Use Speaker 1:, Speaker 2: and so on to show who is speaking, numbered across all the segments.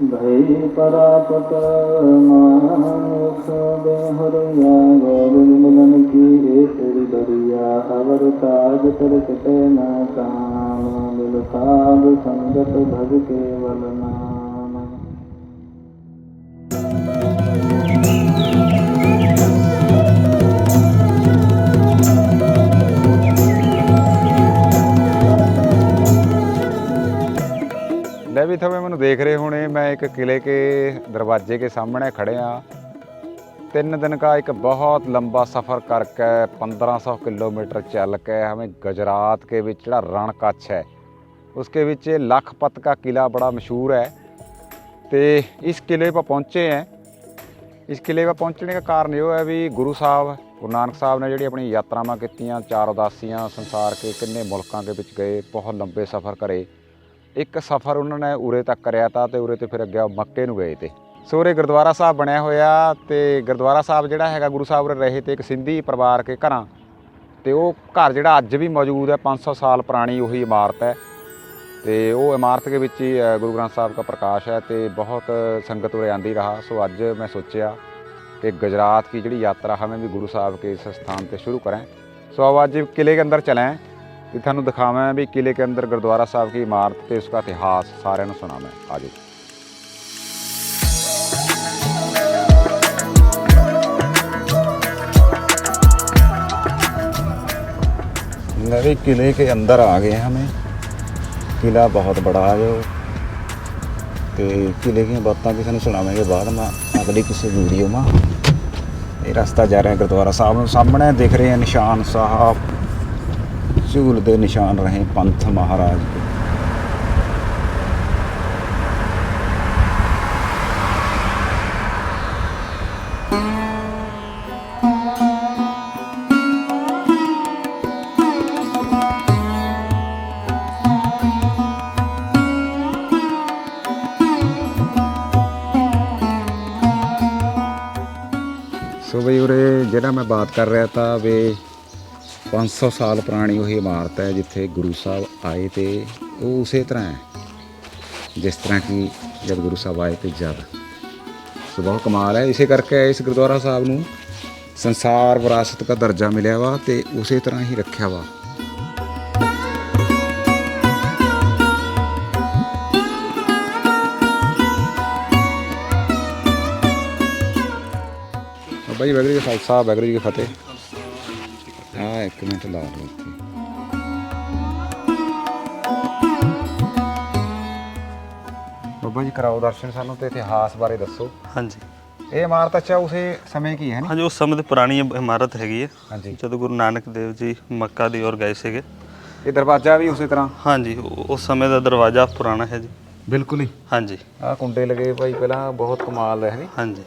Speaker 1: ਭਈ ਪਰਾਪਤ ਮਾਨਸ ਦੇਹਰਿਆ ਗੋਬਿੰਦ ਮਿਲਨ ਕੀ ਏ ਦਰਿਆ ਅਵਰ ਤਾਜ ਤਰ ਕਟੇ ਨਾ ਕਾਮ ਬਿਲ ਸਾਧ ਸੰਗਤ ਭਜ ਕੇਵਲ ਨਾਮ।
Speaker 2: ਲੈ ਵੀ ਥਵੇਂ ਮੈਨੂੰ ਦੇਖ ਰਹੇ ਹੋਣੇ मैं एक किले के दरवाजे के सामने खड़े हाँ तीन दिन का एक बहुत लंबा सफ़र करके 1500 किलोमीटर चल के हमें गुजरात के ਵਿੱਚ ਜਿਹੜਾ ਰਣ ਕੱਛ ਹੈ उसके ਵਿੱਚ लखपत का किला बड़ा मशहूर है ਤੇ ਇਸ ਕਿਲੇ पर ਪਹੁੰਚੇ हैं ਇਸ ਕਿਲੇ 'ਤੇ ਪਹੁੰਚਣੇ ਦਾ ਕਾਰਨ ਇਹ ਹੈ ਵੀ ਗੁਰੂ ਸਾਹਿਬ ਗੁਰੂ ਨਾਨਕ ਸਾਹਿਬ ਨੇ ਜਿਹੜੀ ਆਪਣੀ ਯਾਤਰਾਵਾਂ ਕੀਤੀਆਂ ਚਾਰ ਉਦਾਸੀਆਂ ਸੰਸਾਰ ਕੇ ਕਿੰਨੇ ਮੁਲਕਾਂ ਦੇ ਵਿੱਚ ਗਏ ਬਹੁਤ ਲੰਬੇ ਸਫ਼ਰ ਕਰੇ ਇੱਕ ਸਫ਼ਰ ਉਹਨਾਂ ਨੇ ਉਰੇ ਤੱਕ ਕਰਿਆ ਤਾਂ ਤੇ ਉਰੇ ਤੇ ਫਿਰ ਅੱਗੇ ਮੱਕੇ ਨੂੰ ਗਏ ਤੇ ਸੋ ਉਰੇ ਗੁਰਦੁਆਰਾ ਸਾਹਿਬ ਬਣਿਆ ਹੋਇਆ ਤੇ ਗੁਰਦੁਆਰਾ ਸਾਹਿਬ ਜਿਹੜਾ ਹੈਗਾ ਗੁਰੂ ਸਾਹਿਬ ਉਰੇ ਰਹੇ ਤੇ ਇੱਕ ਸਿੰਧੀ ਪਰਿਵਾਰ ਕੇ ਘਰਾਂ ਤੇ ਉਹ ਘਰ ਜਿਹੜਾ ਅੱਜ ਵੀ ਮੌਜੂਦ ਹੈ 500 ਸਾਲ ਪੁਰਾਣੀ ਉਹੀ ਇਮਾਰਤ ਹੈ ਤੇ ਉਹ ਇਮਾਰਤ ਦੇ ਵਿੱਚ ਹੀ ਅ, ਗੁਰੂ ਗ੍ਰੰਥ ਸਾਹਿਬ ਦਾ ਪ੍ਰਕਾਸ਼ ਹੈ ਤੇ ਬਹੁਤ ਸੰਗਤ ਉਰੇ ਆਂਦੀ ਰਹਾ ਸੋ ਅੱਜ ਮੈਂ ਸੋਚਿਆ कि गुजरात की ਜਿਹੜੀ यात्रा हमें भी गुरु साहब के इस स्थान पे शुरू करें सो अब आज किले के अंदर चलें ਤੇ ਤੁਹਾਨੂੰ ਦਿਖਾਵਾਂ ਵੀ ਕਿਲੇ के अंदर गुरुद्वारा साहब की इमारत ਤੇ उसका इतिहास ਸਾਰਿਆਂ ਨੂੰ ਸੁਣਾਵਾਂ ਆਜੋ लवे किले के अंदर आ गए हमें किला बहुत बड़ा है जो ਤੇ ਕਿਲੇ ਦੀਆਂ ਬਾਤਾਂ ਵੀ ਤੁਹਾਨੂੰ ਸੁਣਾਵਾਂਗੇ ਬਾਅਦ ਮੈਂ ਅਗਲੀ ਕਿਸੇ ਵੀਡੀਓ ਮਾ ਇਹ ਰਸਤਾ ਜਾ ਰਿਹਾ ਗੁਰਦੁਆਰਾ ਸਾਹਿਬ ਨੂੰ ਸਾਹਮਣੇ ਦਿਖ ਰਹੇ ਹਨ ਨਿਸ਼ਾਨ ਸਾਹਿਬ ਝੂਲ ਦੇ ਨਿਸ਼ਾਨ ਰਹੇ ਪੰਥ ਮਹਾਰਾਜ ਦੇ। ਸੋ ਬਈ ਉਰੇ ਜਿਹੜਾ ਮੈਂ ਬਾਤ ਕਰ ਰਿਹਾ ਤਾਂ ਵੇ 500 ਸਾਲ ਪੁਰਾਣੀ ਉਹੀ ਇਮਾਰਤ ਹੈ ਜਿੱਥੇ ਗੁਰੂ ਸਾਹਿਬ ਆਏ ਤੇ ਉਹ ਉਸੇ ਤਰ੍ਹਾਂ ਹੈ, ਜਿਸ ਤਰ੍ਹਾਂ ਕਿ ਜਦ ਗੁਰੂ ਸਾਹਿਬ ਆਏ ਤੇ ਜਦ। ਸੋ ਬਹੁਤ ਕਮਾਲ ਹੈ, ਇਸੇ ਕਰਕੇ ਇਸ ਗੁਰਦੁਆਰਾ ਸਾਹਿਬ ਨੂੰ ਸੰਸਾਰ ਵਿਰਾਸਤ ਦਾ ਦਰਜਾ ਮਿਲਿਆ ਵਾ ਤੇ ਉਸੇ ਤਰ੍ਹਾਂ ਹੀ ਰੱਖਿਆ ਵਾ। ਬਾਈ ਵੈਗਰੂ ਜੀ ਦਾ ਖਾਲਸਾ, ਵੈਗਰੂ ਜੀ ਕੀ ਫਤਿਹ। ਹਾਂ ਇੱਕ ਮਿੰਟ ਲਾ ਲਓ ਇੱਥੇ। ਬਾਬਾ ਜੀ ਕਰਾਓ ਦਰਸ਼ਨ ਸਾਨੂੰ ਤੇ ਇਤਿਹਾਸ ਬਾਰੇ ਦੱਸੋ।
Speaker 3: ਹਾਂਜੀ।
Speaker 2: ਇਹ ਇਮਾਰਤ ਅੱਛਾ ਉਸੇ ਸਮੇਂ ਕੀ ਹੈ ਨੀ?
Speaker 3: ਹਾਂਜੀ ਉਸ ਸਮੇਂ ਦੀ ਪੁਰਾਣੀ ਇਮਾਰਤ ਹੈਗੀ ਹੈ।
Speaker 2: ਹਾਂਜੀ।
Speaker 3: ਜਦੋਂ ਗੁਰੂ ਨਾਨਕ ਦੇਵ ਜੀ ਮੱਕਾ ਦੀ ਔਰ ਗਏ ਸੀਗੇ।
Speaker 2: ਇਹ ਦਰਵਾਜ਼ਾ ਵੀ ਉਸੇ ਤਰ੍ਹਾਂ?
Speaker 3: ਹਾਂਜੀ ਉਹ- ਉਸ ਸਮੇਂ ਦਾ ਦਰਵਾਜ਼ਾ ਪੁਰਾਣਾ ਹੈ ਜੀ।
Speaker 2: ਬਿਲਕੁਲ ਹੀ।
Speaker 3: ਹਾਂਜੀ।
Speaker 2: ਆ ਕੁੰਡੇ ਲਗੇ ਭਾਈ ਪਹਿਲਾਂ ਬਹੁਤ ਕਮਾਲ ਹੈ ਨੀ?
Speaker 3: ਹਾਂਜੀ।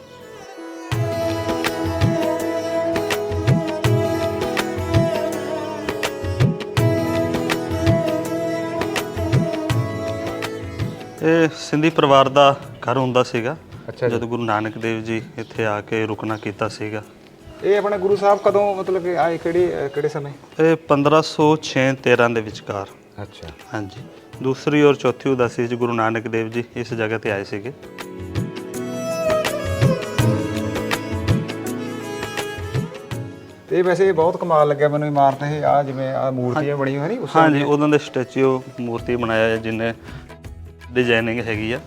Speaker 3: ਇਹ ਸਿੰਧੀ ਪਰਿਵਾਰ ਦਾ ਘਰ ਹੁੰਦਾ ਸੀਗਾ।
Speaker 2: ਅੱਛਾ ਜੀ।
Speaker 3: ਜਦੋਂ ਗੁਰੂ ਨਾਨਕ ਦੇਵ ਜੀ ਇੱਥੇ ਆ ਕੇ ਰੁਕਣਾ ਕੀਤਾ ਸੀਗਾ।
Speaker 2: ਇਹ ਆਪਣੇ ਗੁਰੂ ਸਾਹਿਬ ਕਦੋਂ ਮਤਲਬ ਕਿ ਆਏ ਕਿਹੜੇ ਕਿਹੜੇ ਸਮੇਂ?
Speaker 3: ਇਹ 1506 13 ਦੇ ਵਿਚਕਾਰ।
Speaker 2: ਅੱਛਾ।
Speaker 3: ਹਾਂਜੀ। ਦੂਸਰੀ ਔਰ ਚੌਥੀ ਉਦਾਸੀ 'ਚ ਗੁਰੂ ਨਾਨਕ ਦੇਵ ਜੀ ਇਸ ਜਗ੍ਹਾ ਤੇ ਆਏ ਸੀਗੇ।
Speaker 2: ਤੇ ਇਹ ਵੈਸੇ ਬਹੁਤ ਕਮਾਲ ਲੱਗਿਆ ਮੈਨੂੰ ਇਮਾਰਤ ਇਹ ਆ ਜਿਵੇਂ ਆ ਮੂਰਤੀਆਂ ਬਣੀ ਹੋਈ ਹੈ ਨੀ ਉਸ
Speaker 3: ਹਾਂਜੀ ਉਹਨਾਂ ਦੇ ਸਟੈਚੂ ਮੂਰਤੀ ਬਣਾਇਆ ਹੈ ਜਿਹਨੇ ਡਿਜ਼ਾਈਨਿੰਗ ਹੈਗੀ ਆ।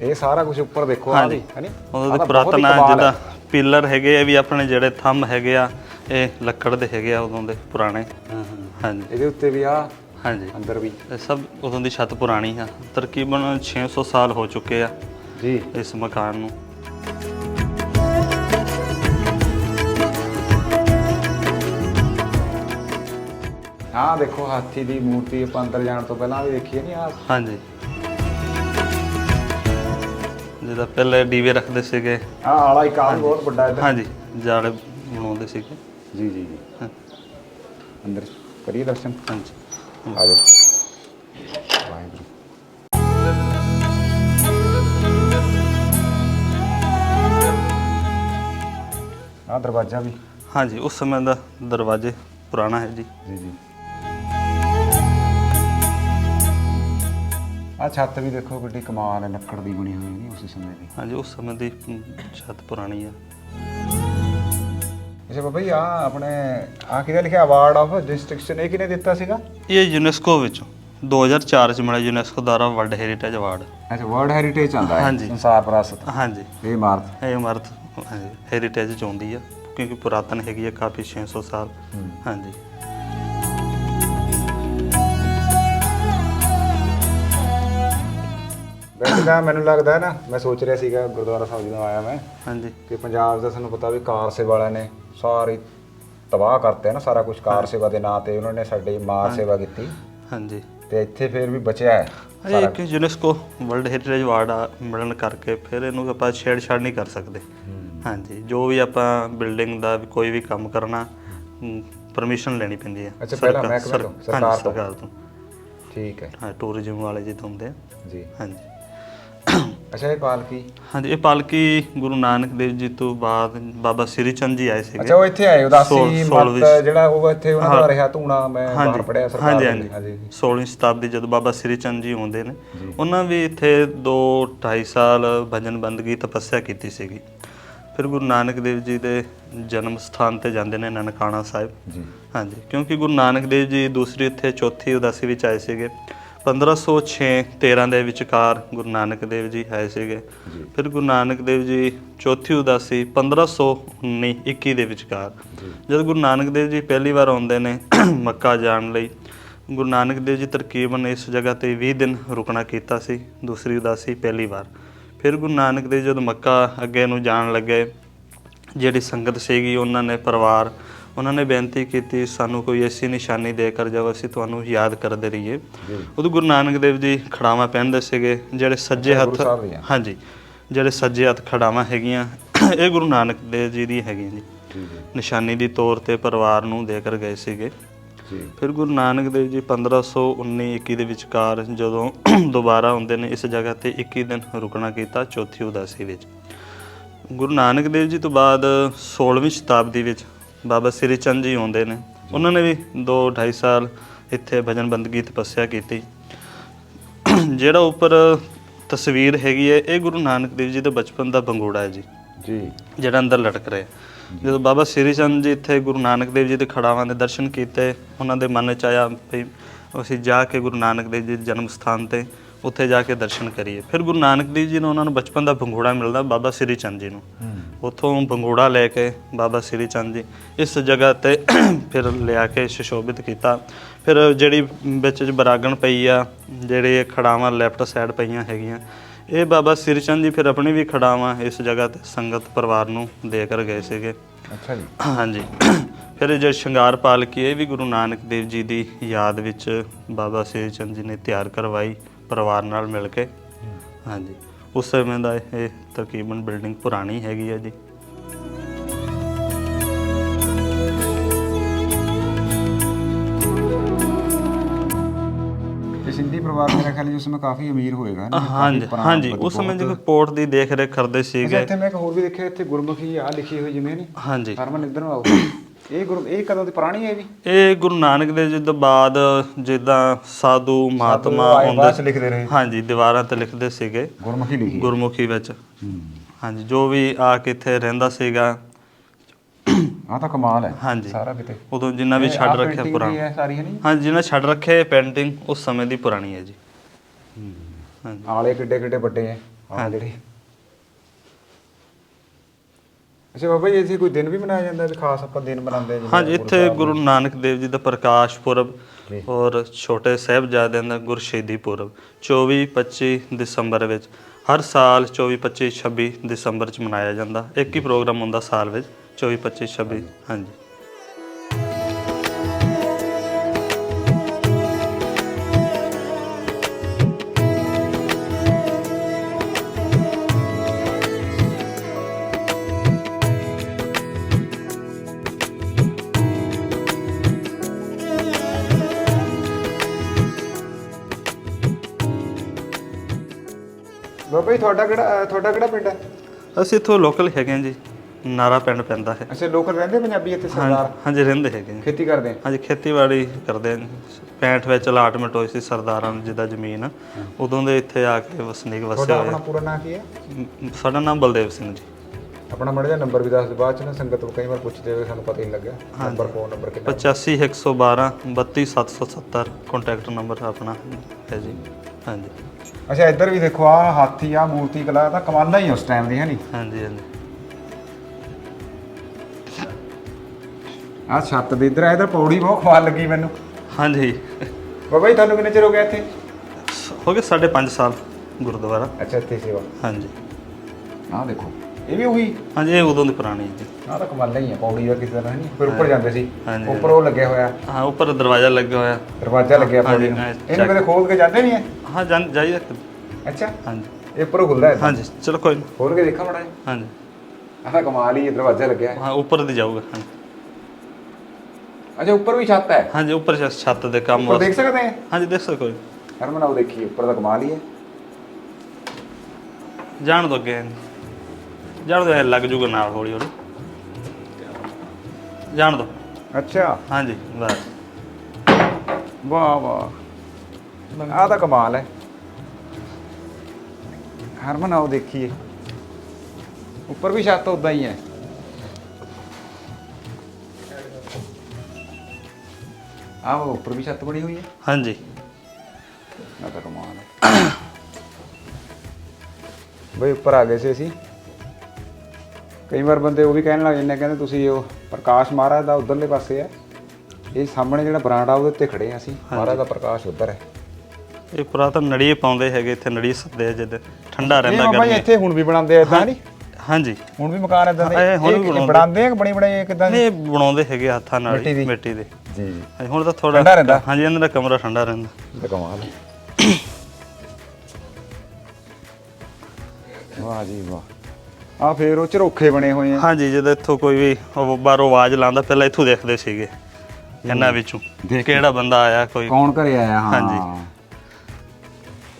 Speaker 2: ਇਹ ਸਾਰਾ ਕੁਝ ਉੱਪਰ ਦੇਖੋ ਆ ਵੀ ਹੈ ਨੀ?
Speaker 3: ਉਹਨਾਂ
Speaker 2: ਆਹ
Speaker 3: ਦੇ
Speaker 2: ਤਾਂ ਬਹੁਤ ਹੀ
Speaker 3: ਪੁਰਾਤਨ
Speaker 2: ਹੈ।
Speaker 3: ਪਿੱਲਰ ਹੈਗੇ ਆ ਵੀ ਆਪਣੇ ਜਿਹੜੇ ਥੰਮ ਹੈਗੇ ਆ ਇਹ ਲੱਕੜ ਦੇ ਹੈਗੇ ਆ ਉਦੋਂ ਦੇ ਪੁਰਾਣੇ। ਹਾਂਜੀ।
Speaker 2: ਇਹਦੇ ਉੱਤੇ ਵੀ ਆ
Speaker 3: ਹਾਂਜੀ।
Speaker 2: ਅੰਦਰ ਵੀ।
Speaker 3: ਇਹ ਸਭ ਉਦੋਂ ਦੀ ਛੱਤ ਪੁਰਾਣੀ ਆ। ਤਕਰੀਬਨ 600 ਸਾਲ ਹੋ ਚੁੱਕੇ ਆ
Speaker 2: ਜੀ।
Speaker 3: ਇਸ ਮਕਾਨ ਨੂੰ।
Speaker 2: ਆਹ ਦੇਖੋ ਹਾਥੀ ਦੀ ਮੂਰਤੀ ਆਪਾਂ ਅੰਦਰ ਜਾਣ ਤੋਂ ਪਹਿਲਾਂ ਵੀ ਦੇਖੀ ਹੈ ਨਹੀਂ ਆ
Speaker 3: ਹਾਂਜੀ। ਜਿਹਦਾ ਪਹਿਲੇ ਦੀਵੇ ਰੱਖਦੇ ਸੀਗੇ।
Speaker 2: ਆ ਆਲਾ ਇੱਕ ਆ ਵੀ ਬਹੁਤ ਵੱਡਾ ਇੱਧਰ।
Speaker 3: ਹਾਂਜੀ ਜਾਲੇ ਬਣਾਉਂਦੇ ਸੀਗੇ।
Speaker 2: ਜੀ ਜੀ ਜੀ।
Speaker 3: ਹਾਂ,
Speaker 2: ਅੰਦਰ ਕਰੀਏ ਦਰਸ਼ਨ?
Speaker 3: ਹਾਂਜੀ।
Speaker 2: ਆ ਜਾਓ। ਵਾਹਿਗੁਰੂ। ਆ ਦਰਵਾਜ਼ਾ ਵੀ।
Speaker 3: ਹਾਂਜੀ ਉਸ ਸਮੇਂ ਦਾ ਦਰਵਾਜ਼ੇ ਪੁਰਾਣਾ ਹੈ ਜੀ।
Speaker 2: ਜੀ ਜੀ। ਆ ਛੱਤ ਵੀ ਦੇਖੋ ਕਿੱਡੀ ਕਮਾਲ ਹੈ ਲੱਕੜ ਦੀ ਬਣੀ ਹੋਈ ਨਹੀਂ ਉਸੇ ਸਮੇਂ ਦੀ।
Speaker 3: ਹਾਂਜੀ ਉਸ ਸਮੇਂ ਦੀ ਅਮ, ਛੱਤ ਪੁਰਾਣੀ ਆ।
Speaker 2: ਅੱਛਾ ਬਾਬਾ ਜੀ ਆ ਆਪਣੇ ਆ ਕਿਹਦਾ ਲਿਖਿਆ? ਅਵਾਰਡ ਆਫ ਡਿਸਟ੍ਰਿਕਸ਼ਨ ਇਹ ਕਿਹਨੇ ਦਿੱਤਾ ਸੀਗਾ?
Speaker 3: ਇਹ ਯੂਨੈਸਕੋ ਵਿੱਚ। 2004 ਚ ਮਿਲਿਆ ਯੂਨੈਸਕੋ ਦੁਆਰਾ ਵਰਲਡ ਹੈਰੀਟੇਜ ਅਵਾਰਡ
Speaker 2: ਅੱਛਾ ਵਰਲਡ ਹੈਰੀਟੇਜ ਆਂਦਾ ਹੈ
Speaker 3: ਹਾਂਜੀ।
Speaker 2: ਸੰਸਾਰ ਵਿਰਾਸਤ।
Speaker 3: ਹਾਂਜੀ।
Speaker 2: ਇਹ ਇਮਾਰਤ।
Speaker 3: ਇਹ ਇਮਾਰਤ ਹੈਰੀਟੇਜ ਚ ਆਉਂਦੀ ਆ ਕਿਉਂਕਿ ਪੁਰਾਤਨ ਹੈਗੀ ਆ ਕਾਫੀ 600 ਸਾਲ।
Speaker 2: ਹੂੰ।
Speaker 3: ਹਾਂਜੀ।
Speaker 2: ਤਾਂ ਮੈਨੂੰ ਲੱਗਦਾ ਹੈ ਨਾ ਮੈਂ ਸੋਚ ਰਿਹਾ ਸੀਗਾ ਗੁਰਦੁਆਰਾ ਸਾਹਿਬ ਜਦੋਂ ਆਇਆ ਮੈਂ
Speaker 3: ਹਾਂਜੀ।
Speaker 2: ਕਿ ਪੰਜਾਬ ਦਾ ਤੁਹਾਨੂੰ ਪਤਾ ਵੀ ਕਾਰ ਸੇਵਾ ਵਾਲਿਆਂ ਨੇ ਸਾਰੀ ਤਬਾਹ ਕਰਤੇ ਨਾ ਸਾਰਾ ਕੁਝ ਕਾਰ ਸੇਵਾ ਦੇ ਨਾਂ ਤੇ ਉਹਨਾਂ ਨੇ ਸਾਡੀ ਮਾਰ ਸੇਵਾ ਕੀਤੀ।
Speaker 3: ਹਾਂਜੀ।
Speaker 2: ਤੇ ਇੱਥੇ ਫਿਰ ਵੀ ਬਚਿਆ ਹੈ
Speaker 3: ਇਹ ਇੱਕ ਯੂਨੈਸਕੋ ਵਰਲਡ ਹੈਰੀਟੇਜ ਅਵਾਰਡ ਆ ਮਿਲਣ ਕਰਕੇ ਫਿਰ ਇਹਨੂੰ ਆਪਾਂ ਛੇੜਛਾੜ ਨਹੀਂ ਕਰ ਸਕਦੇ। ਹਾਂਜੀ ਜੋ ਵੀ ਆਪਾਂ ਬਿਲਡਿੰਗ ਦਾ ਕੋਈ ਵੀ ਕੰਮ ਕਰਨਾ ਪਰਮਿਸ਼ਨ ਲੈਣੀ ਪੈਂਦੀ ਹੈ
Speaker 2: ਅੱਛਾ, ਪਹਿਲਾਂ
Speaker 3: ਸਰਕਾਰ-
Speaker 2: ਮਹਿਕਮੇ ਤੋਂ, ਸਰਕਾਰ ਤੋਂ।
Speaker 3: ਤੋਂ।
Speaker 2: ਠੀਕ ਹੈ।
Speaker 3: ਹਾਂ ਟੂਰਿਜ਼ਮ ਵਾਲੇ ਜਿੱਦਾਂ ਹੁੰਦੇ ਆ।
Speaker 2: ਜੀ।
Speaker 3: ਹਾਂਜੀ।
Speaker 2: ਅੱਛਾ ਇਹ ਪਾਲਕੀ?
Speaker 3: ਹਾਂਜੀ ਇਹ ਪਾਲਕੀ ਗੁਰੂ ਨਾਨਕ ਦੇਵ ਜੀ ਤੋਂ ਬਾਅਦ ਬਾਬਾ ਸ੍ਰੀ ਚੰਦ ਜੀ ਆਏ ਸੀਗੇ।
Speaker 2: ਅੱਛਾ ਉਹ ਇੱਥੇ ਆਏ ਉਦਾਸੀ ਮਤ। ਜਿਹੜਾ ਉਹ ਇੱਥੇ ਉਹਨਾਂ ਦਾ ਰਿਹਾ ਧੂਣਾ ਮੈਂ ਬਾਹਰ ਪੜਿਆ ਸਰਕਾਰ
Speaker 3: ਹਾਂਜੀ। ਹਾਂਜੀ। 16ਵੀਂ ਸ਼ਤਾਬਦੀ ਜਦੋਂ ਬਾਬਾ ਸ੍ਰੀ ਚੰਦ ਜੀ ਆਉਂਦੇ ਨੇ ਉਹਨਾਂ ਵੀ ਇੱਥੇ 2 2.5 ਸਾਲ ਭਜਨ ਬੰਦਗੀ ਤਪੱਸਿਆ ਕੀਤੀ ਸੀਗੀ। ਫਿਰ ਗੁਰੂ ਨਾਨਕ ਦੇਵ ਜੀ ਦੇ ਜਨਮ ਸਥਾਨ ਤੇ ਜਾਂਦੇ ਨੇ ਨਨਕਾਣਾ ਸਾਹਿਬ।
Speaker 2: ਜੀ।
Speaker 3: ਹਾਂਜੀ ਕਿਉਂਕਿ ਗੁਰੂ ਨਾਨਕ ਦੇਵ ਜੀ ਦੂਸਰੀ ਇੱਥੇ ਚੌਥੀ ਉਦਾਸੀ ਵਿੱਚ ਆਏ ਸੀਗੇ। 1506 13 ਦੇ ਵਿਚਕਾਰ ਗੁਰੂ ਨਾਨਕ ਦੇਵ ਜੀ ਆਏ ਸੀਗੇ।
Speaker 2: ਜੀ।
Speaker 3: ਫਿਰ ਗੁਰੂ ਨਾਨਕ ਦੇਵ ਜੀ ਚੌਥੀ ਉਦਾਸੀ 1519 21 ਦੇ ਵਿਚਕਾਰ। ਜਦ ਗੁਰੂ ਨਾਨਕ ਦੇਵ ਜੀ ਪਹਿਲੀ ਵਾਰ ਆਉਂਦੇ ਨੇ ਮੱਕਾ ਜਾਣ ਲਈ ਗੁਰੂ ਨਾਨਕ ਦੇਵ ਜੀ ਤਰਕੀਬਨ ਇਸ ਜਗ੍ਹਾ ਤੇ 20 ਦਿਨ ਰੁਕਣਾ ਕੀਤਾ ਸੀ ਦੂਸਰੀ ਉਦਾਸੀ ਪਹਿਲੀ ਵਾਰ। ਫਿਰ ਗੁਰੂ ਨਾਨਕ ਦੇਵ ਜਦ ਮੱਕਾ ਅੱਗੇ ਨੂੰ ਜਾਣ ਲੱਗੇ ਜਿਹੜੀ ਸੰਗਤ ਸੀਗੀ ਉਹਨਾਂ ਨੇ ਪਰਿਵਾਰ ਉਹਨਾਂ ਨੇ ਬੇਨਤੀ ਕੀਤੀ ਸਾਨੂੰ ਕੋਈ ਐਸੀ ਨਿਸ਼ਾਨੀ ਦੇ ਕਰ ਜਾਓ ਅਸੀਂ ਤੁਹਾਨੂੰ ਯਾਦ ਕਰਦੇ ਰਹੀਏ। ਉਦੋਂ ਗੁਰੂ ਨਾਨਕ ਦੇਵ ਜੀ ਖੜਾਵਾਂ ਪਹਿਨਦੇ ਸੀਗੇ ਜਿਹੜੇ ਸੱਜੇ ਹੱਥ। ਹਾਂਜੀ ਜਿਹੜੇ ਸੱਜੇ ਹੱਥ ਖੜਾਵਾਂ ਹੈਗੀਆਂ ਇਹ ਗੁਰੂ ਨਾਨਕ ਦੇਵ ਜੀ ਦੀ ਹੈਗੀਆਂ ਜੀ। ਨਿਸ਼ਾਨੀ ਦੀ ਤੌਰ ਤੇ ਪਰਿਵਾਰ ਨੂੰ ਦੇ ਕਰ ਗਏ ਸੀਗੇ।
Speaker 2: ਜੀ।
Speaker 3: ਫਿਰ ਗੁਰੂ ਨਾਨਕ ਦੇਵ ਜੀ 1519 21 ਦੇ ਵਿਚਕਾਰ ਜਦੋਂ ਦੁਬਾਰਾ ਆਉਂਦੇ ਨੇ ਇਸ ਜਗ੍ਹਾ ਤੇ 21 ਦਿਨ ਰੁਕਣਾ ਕੀਤਾ ਚੌਥੀ ਉਦਾਸੀ ਵਿੱਚ। ਗੁਰੂ ਨਾਨਕ ਦੇਵ ਜੀ ਤੋਂ ਬਾਅਦ 16ਵੀਂ ਸ਼ਤਾਬਦੀ ਵਿੱਚ ਬਾਬਾ ਸ੍ਰੀ ਚੰਦ ਜੀ ਆਉਂਦੇ ਨੇ। ਉਹਨਾਂ ਨੇ ਵੀ 2 2.5 ਸਾਲ ਇੱਥੇ ਭਜਨ ਬੰਦਗੀ ਤਪੱਸਿਆ ਕੀਤੀ। ਜਿਹੜਾ ਉੱਪਰ ਤਸਵੀਰ ਹੈਗੀ ਹੈ ਇਹ ਗੁਰੂ ਨਾਨਕ ਦੇਵ ਜੀ ਦੇ ਬਚਪਨ ਦਾ ਬੰਗੋੜਾ ਹੈ ਜੀ।
Speaker 2: ਜੀ।
Speaker 3: ਜਿਹੜਾ ਅੰਦਰ ਲਟਕ ਰਿਹਾ। ਜਦੋਂ ਬਾਬਾ ਸ੍ਰੀ ਚੰਦ ਜੀ ਇੱਥੇ ਗੁਰੂ ਨਾਨਕ ਦੇਵ ਜੀ ਦੇ ਖੜਾਵਾਂ ਦੇ ਦਰਸ਼ਨ ਕੀਤੇ ਉਹਨਾਂ ਦੇ ਮਨ ਚ ਆਇਆ ਵੀ ਅਸੀਂ ਜਾ ਕੇ ਗੁਰੂ ਨਾਨਕ ਦੇਵ ਜੀ ਦੇ ਜਨਮ ਸਥਾਨ ਤੇ ਉੱਥੇ ਜਾ ਕੇ ਦਰਸ਼ਨ ਕਰੀਏ। ਫਿਰ ਗੁਰੂ ਨਾਨਕ ਦੇਵ ਜੀ ਨੂੰ ਉਹਨਾਂ ਨੂੰ ਬਚਪਨ ਦਾ ਭੰਗੂੜਾ ਮਿਲਦਾ ਬਾਬਾ ਸ੍ਰੀ ਚੰਦ ਜੀ ਨੂੰ। ਉੱਥੋਂ ਭੰਗੂੜਾ ਲੈ ਕੇ ਬਾਬਾ ਸ੍ਰੀ ਚੰਦ ਜੀ ਇਸ ਜਗ੍ਹਾ ਤੇ ਫਿਰ ਲਿਆ ਕੇ ਸੁਸ਼ੋਭਿਤ ਕੀਤਾ। ਫਿਰ ਜਿਹੜੀ ਵਿੱਚ ਚ ਬਰਾਗਣ ਪਈ ਆ ਜਿਹੜੇ ਖੜਾਵਾਂ ਲੈਫਟ ਸਾਈਡ ਪਈਆਂ ਹੈਗੀਆਂ ਇਹ ਬਾਬਾ ਸ੍ਰੀ ਚੰਦ ਜੀ ਫਿਰ ਆਪਣੀ ਵੀ ਖੜਾਵਾਂ ਇਸ ਜਗ੍ਹਾ ਤੇ ਸੰਗਤ ਪਰਿਵਾਰ ਨੂੰ ਦੇ ਕਰ ਗਏ ਸੀਗੇ।
Speaker 2: ਅੱਛਾ ਜੀ।
Speaker 3: ਹਾਂਜੀ। ਫਿਰ ਜੋ ਸ਼ਿੰਗਾਰ ਪਾਲਕੀ ਇਹ ਵੀ ਗੁਰੂ ਨਾਨਕ ਦੇਵ ਜੀ ਦੀ ਯਾਦ ਵਿੱਚ ਬਾਬਾ ਸ੍ਰੀ ਚੰਦ ਜੀ ਨੇ ਤਿਆਰ ਕਰਵਾਈ। ਪਰਿਵਾਰ ਨਾਲ ਮਿਲ ਕੇ। ਹਾਂਜੀ। ਉਸ ਸਮੇਂ ਦਾ ਇਹ ਤਕਰੀਬਨ ਬਿਲਡਿੰਗ ਪੁਰਾਣੀ ਹੈਗੀ ਹੈ ਜੀ।
Speaker 2: ਸਿੰਧੀ ਪਰਿਵਾਰ ਮੇਰਾ ਖਿਆਲ ਜਿਸ ਸਮੇਂ ਕਾਫੀ ਅਮੀਰ ਹੋਏਗਾ ਨਾ
Speaker 3: ਹਾਂਜੀ ਹਾਂਜੀ ਉਸ ਸਮੇਂ ਪੋਰਟ ਦੀ ਦੇਖ ਰੇਖ ਕਰਦੇ ਸੀਗੇ।
Speaker 2: ਇੱਥੇ ਮੈਂ ਇੱਕ ਹੋਰ ਵੀ ਦੇਖਿਆ ਇੱਥੇ ਗੁਰਮੁਖੀ ਆ ਲਿਖੀ ਹੋਈ ਜਿਵੇਂ ਨਹੀਂ
Speaker 3: ਹਾਂਜੀ।
Speaker 2: ਹਰਮਨ ਇੱਧਰ ਨੂੰ ਆਓ। ਇਹ ਗੁਰੂ ਇਹ ਕਦੋਂ ਦੀ ਪੁਰਾਣੀ ਹੈ ਇਹ ਵੀ?
Speaker 3: ਇਹ ਗੁਰੂ ਨਾਨਕ ਦੇਵ ਜੀ ਤੋਂ ਬਾਅਦ ਜਿੱਦਾਂ ਸਾਧੂ ਮਹਾਤਮਾ
Speaker 2: ਆਏ
Speaker 3: ਹੁੰਦੇ
Speaker 2: ਬਾਅਦ ਚ ਲਿਖਦੇ ਰਹੇ।
Speaker 3: ਹਾਂਜੀ ਦੀਵਾਰਾਂ ਤੇ ਲਿਖਦੇ ਸੀਗੇ।
Speaker 2: ਗੁਰਮੁਖੀ ਲਿਖੀ
Speaker 3: ਗੁਰਮੁਖੀ ਵਿੱਚ। ਹਾਂਜੀ ਜੋ ਵੀ ਆ ਕੇ ਇੱਥੇ ਰਹਿੰਦਾ ਸੀਗਾ।
Speaker 2: ਆ ਤਾਂ ਕਮਾਲ ਹੈ।
Speaker 3: ਹਾਂਜੀ।
Speaker 2: ਸਾਰਾ ਕਿਤੇ।
Speaker 3: ਉਦੋਂ ਜਿੰਨਾ ਵੀ ਛੱਡ
Speaker 2: ਆਹ
Speaker 3: ਰੱਖਿਆ ਪੁਰਾਣਾ
Speaker 2: ਹੈ ਸਾਰੀ ਹੈ ਨਹੀਂ
Speaker 3: ਹਾਂਜੀ ਜਿੰਨਾ ਛੱਡ ਰੱਖਿਆ ਪੇਂਟਿੰਗ ਉਸ ਸਮੇਂ ਦੀ ਪੁਰਾਣੀ ਹੈ ਜੀ। ਹਾਂਜੀ।
Speaker 2: ਆਲੇ ਕਿੱਡੇ ਕਿੱਡੇ ਵੱਡੇ ਆ ਜਿਹੜੇ ਅੱਛਾ ਬਾਬਾ ਜੀ ਇੱਥੇ ਕੋਈ ਦਿਨ ਵੀ ਮਨਾਇਆ ਜਾਂਦਾ ਵੀ ਖਾਸ ਆਪਾਂ ਦਿਨ ਮਨਾਉਂਦੇ ਜਿਵੇਂ
Speaker 3: ਹਾਂਜੀ ਇੱਥੇ ਗੁਰੂ ਨਾਨਕ ਦੇਵ ਜੀ ਦਾ ਪ੍ਰਕਾਸ਼ ਪੁਰਬ। ਔਰ ਛੋਟੇ ਸਾਹਿਬਜ਼ਾਦਿਆਂ ਦਾ ਗੁਰਸ਼ਹੀਦੀ ਪੁਰਬ 24 25 ਦਸੰਬਰ ਵਿੱਚ। ਹਰ ਸਾਲ 24 25 26 ਦਸੰਬਰ ਚ ਮਨਾਇਆ ਜਾਂਦਾ। ਇੱਕ ਹੀ ਪ੍ਰੋਗਰਾਮ ਹੁੰਦਾ ਸਾਲ ਵਿੱਚ 24 25 26 ਹਾਂਜੀ।
Speaker 2: ਜੀ ਤੁਹਾਡਾ ਕਿਹੜਾ ਅਹ ਤੁਹਾਡਾ ਕਿਹੜਾ ਪਿੰਡ ਹੈ?
Speaker 3: ਅਸੀਂ ਇੱਥੋਂ ਲੋਕਲ ਹੈਗੇ ਹਾਂ ਜੀ। ਨਾਰਾ ਪਿੰਡ ਪੈਂਦਾ ਹੈ।
Speaker 2: ਅੱਛਾ ਲੋਕਲ ਰਹਿੰਦੇ ਪੰਜਾਬੀ ਇੱਥੇ ਸਰਦਾਰ?
Speaker 3: ਹਾਂਜੀ ਰਹਿੰਦੇ ਹੈਗੇ।
Speaker 2: ਖੇਤੀ ਕਰਦੇ ਆ
Speaker 3: ਹਾਂਜੀ ਖੇਤੀਬਾੜੀ ਕਰਦੇ ਨੇ 65 ਵਿੱਚ ਅਲਾਟਮੈਂਟ ਹੋਈ ਸੀ ਸਰਦਾਰਾਂ ਨੂੰ ਜਿੱਦਾਂ ਜ਼ਮੀਨ। ਉਦੋਂ ਦੇ ਇੱਥੇ ਆ ਕੇ ਵਸਨੀਕ ਵਸੇ
Speaker 2: ਤੁਹਾਡਾ
Speaker 3: ਹੋਏ
Speaker 2: ਆਪਣਾ ਪੂਰਾ ਨਾਂ ਕੀ ਹੈ?
Speaker 3: ਸਾਡਾ ਨਾਮ ਬਲਦੇਵ ਸਿੰਘ ਜੀ।
Speaker 2: ਆਪਣਾ ਮੜ ਜਾ ਨੰਬਰ ਵੀ ਦੱਸ ਦਿਓ ਬਾਅਦ ਚ ਨਾ ਸੰਗਤ ਕਈ ਵਾਰ ਪੁੱਛਦੇ ਹੋਏ ਸਾਨੂੰ ਪਤਾ ਹੀ ਨਹੀਂ ਲੱਗਿਆ। ਨੰਬਰ ਫੋਨ ਨੰਬਰ ਕਿੰਨਾ?
Speaker 3: 85 112 32770 ਕੰਟੈਕਟ ਨੰਬਰ ਆਪਣਾ ਹੈ ਜੀ। ਹਾਂਜੀ।
Speaker 2: ਅੱਛਾ ਇੱਧਰ ਵੀ ਦੇਖੋ ਆ ਹਾਥੀ ਆ ਮੂਰਤੀ ਕਲਾ ਤਾਂ ਕਮਾਲਾਂ ਹੀ ਉਸ ਟਾਈਮ ਦੀ ਹੈ ਨਹੀਂ
Speaker 3: ਹਾਂਜੀ ਹਾਂਜੀ।
Speaker 2: ਆ ਛੱਤ ਦੇ ਇੱਧਰ ਆ ਇੱਧਰ ਪੌੜੀ ਬਹੁਤ ਖਵਾਲ ਲੱਗੀ ਮੈਨੂੰ।
Speaker 3: ਹਾਂਜੀ।
Speaker 2: ਬਾਬਾ ਜੀ ਤੁਹਾਨੂੰ ਕਿੰਨੇ ਚਿਰ ਹੋ ਗਿਆ ਇੱਥੇ?
Speaker 3: ਹੋ ਗਏ ਸਾਢੇ ਪੰਜ ਸਾਲ ਗੁਰਦੁਆਰਾ।
Speaker 2: ਅੱਛਾ ਇੱਥੇ ਸੇਵਾ।
Speaker 3: ਹਾਂਜੀ।
Speaker 2: ਆਹ ਦੇਖੋ ਇਹ ਵੀ ਉਹੀ?
Speaker 3: ਹਾਂਜੀ ਇਹ ਉਦੋਂ ਦੀ ਪੁਰਾਣੀ ਹੈ ਜੀ।
Speaker 2: ਆਹ ਤਾਂ ਕਮਾਲਾਂ ਹੀ ਆ ਪੌੜੀ ਦਾ ਕਿਸੇ ਤਰ੍ਹਾਂ ਨਹੀਂ ਫਿਰ ਉੱਪਰ ਜਾਂਦੇ ਸੀ।
Speaker 3: ਹਾਂਜੀ।
Speaker 2: ਉੱਪਰ ਉਹ ਲੱਗਿਆ ਹੋਇਆ।
Speaker 3: ਹਾਂ ਉੱਪਰ ਦਰਵਾਜ਼ਾ ਲੱਗਿਆ ਹੋਇਆ।
Speaker 2: ਦਰਵਾਜ਼ਾ ਲੱਗਿਆ ਪੌੜੀ
Speaker 3: ਹਾਂਜੀ,
Speaker 2: ਨੂੰ।
Speaker 3: ਹਾਂ,
Speaker 2: ਇਹਨੂੰ ਕਦੇ ਖੋਲ ਕੇ ਜਾਂਦੇ ਨਹੀਂ ਹੈ
Speaker 3: ਹਾਂ ਜਾਂ ਜਾਈਏ।
Speaker 2: ਅੱਛਾ।
Speaker 3: ਹਾਂਜੀ।
Speaker 2: ਇਹ ਉੱਪਰੋਂ ਖੁੱਲਦਾ ਹੈ
Speaker 3: ਹਾਂਜੀ ਚਲੋ ਕੋਈ ਨਹੀਂ
Speaker 2: ਖੋਲ ਕੇ ਦੇਖਾਂ ਮੜਾ
Speaker 3: ਹਾਂਜੀ।
Speaker 2: ਆਹ ਕਮਾਲ ਹੀ ਹੈ, ਦਰਵਾਜ਼ਾ ਲੱਗਿਆ। ਹੈ।
Speaker 3: ਹਾਂ ਉੱਪਰ ਦੀ ਜਾਊਗਾ ਹਾਂਜੀ।
Speaker 2: ਅੱਛਾ ਉੱਪਰ ਵੀ ਛੱਤ ਹੈ?
Speaker 3: ਹਾਂਜੀ ਉੱਪਰ ਛ- ਛੱਤ ਦੇ ਕੰਮ
Speaker 2: ਉੱਪਰ ਦੇਖ ਸਕਦੇ ਆ?
Speaker 3: ਹਾਂਜੀ ਦੇਖ ਸਕਦੇ ਕੋਈ
Speaker 2: ਹਰਮਨ ਆਓ ਦੇਖੀਏ ਉੱਪਰ ਦਾ ਕਮਾਲ ਹੀ ਹੈ।
Speaker 3: ਜਾਣ ਦੋ ਅੱਗੇ। ਜਾਣ ਦੋ ਇਹ ਲੱਗ ਜੂਗਾ ਨਾਲ ਹੌਲੀ ਹੌਲੀ। ਜਾਣ ਦੋ।
Speaker 2: ਅੱਛਾ।
Speaker 3: ਹਾਂਜੀ ਬਸ।
Speaker 2: ਵਾਹ ਵਾਹ। ਆਹ ਤਾਂ ਕਮਾਲ ਹੈ। ਹਰਮਨ ਆਓ ਦੇਖੀਏ। ਉੱਪਰ ਵੀ ਛੱਤ ਉਦਾਂ ਹੀ ਹੈ। ਆਹ ਉੱਪਰ ਵੀ ਛੱਤ ਬਣੀ ਹੋਈ ਹੈ।
Speaker 3: ਹਾਂਜੀ।
Speaker 2: ਆਹ ਤਾਂ ਕਮਾਲ ਹੈ। ਬਈ ਉੱਪਰ ਆ ਗਏ ਸੀ ਅਸੀਂ। ਕਈ ਵਾਰ ਬੰਦੇ ਉਹ ਵੀ ਕਹਿਣ ਲੱਗ ਜਾਂਦੇ ਆ, ਕਹਿੰਦੇ ਤੁਸੀਂ ਉਹ ਪ੍ਰਕਾਸ਼ ਮਹਾਰਾਜ ਦਾ ਉਧਰਲੇ ਪਾਸੇ ਹੈ। ਇਹ ਸਾਹਮਣੇ ਜਿਹੜਾ ਬਰਾਂਡਾ ਉਹਦੇ ਉੱਤੇ ਖੜੇ ਆ ਅਸੀਂ। ਮਹਾਰਾਜ ਦਾ ਪ੍ਰਕਾਸ਼ ਉਧਰ ਹੈ।
Speaker 3: ਇਹ ਪੁਰਾਤਨ ਨੜੀਏ ਪਾਉਂਦੇ ਹੈਗੇ ਇੱਥੇ ਨੜੀ ਸੱਦੇ ਆ ਜਦ ਠੰਡਾ
Speaker 2: ਇਹ
Speaker 3: ਰਹਿੰਦਾ
Speaker 2: ਮਾਮਾ ਜੀ
Speaker 3: ਗਰਮੀ।
Speaker 2: ਇੱਥੇ ਹੁਣ ਵੀ ਬਣਾਉਂਦੇ ਆ ਇਦਾਂ ਨਹੀਂ?
Speaker 3: ਹਾਂਜੀ।
Speaker 2: ਹੁਣ ਵੀ ਮਕਾਨ ਇਦਾਂ ਦੇ
Speaker 3: ਇਹ ਹੁਣ ਵੀ
Speaker 2: ਇਹ
Speaker 3: ਬਣਾਉਂਦੇ।
Speaker 2: ਬਣਾਉਂਦੇ ਆ ਕਿ ਬਣੀ ਬਣਾਈ ਕਿਦਾਂ
Speaker 3: ਨਹੀਂ ਇਹ ਬਣਾਉਂਦੇ ਹੈਗੇ ਹੱਥਾਂ ਨਾਲ
Speaker 2: ਮਿੱਟੀ ਦੀ?
Speaker 3: ਹੀ ਮਿੱਟੀ ਦੇ।
Speaker 2: ਜੀ ਜੀ।
Speaker 3: ਹਾਂਜੀ, ਹੁਣ ਤਾਂ ਥੋੜਾ
Speaker 2: ਠੰਡਾ ਰਹਿੰਦਾ?
Speaker 3: ਹਾਂਜੀ ਇਹਨਾਂ ਦਾ ਕਮਰਾ ਠੰਡਾ ਰਹਿੰਦਾ।
Speaker 2: ਤਾਂ ਕਮਾਲ ਹੈ। ਵਾਹ ਜੀ ਵਾਹ। ਆ ਫੇਰ ਉਹ ਝਰੋਖੇ ਬਣੇ ਹੋਏ ਆ।
Speaker 3: ਹਾਂਜੀ ਜਦੋਂ ਇੱਥੋਂ ਕੋਈ ਵੀ ਉਹ ਬਾਹਰੋਂ ਆਵਾਜ਼ ਲਾਉਂਦਾ ਪਹਿਲਾਂ ਇੱਥੋਂ ਦੇਖਦੇ ਸੀਗੇ। ਇਹਨਾਂ ਵਿੱਚੋਂ ਕਿਹੜਾ ਬੰਦਾ ਆਇਆ ਕੋਈ।
Speaker 2: ਕੌਣ ਘਰੇ ਆਇਆ? ਹਾਂ।
Speaker 3: ਹਾਂਜੀ।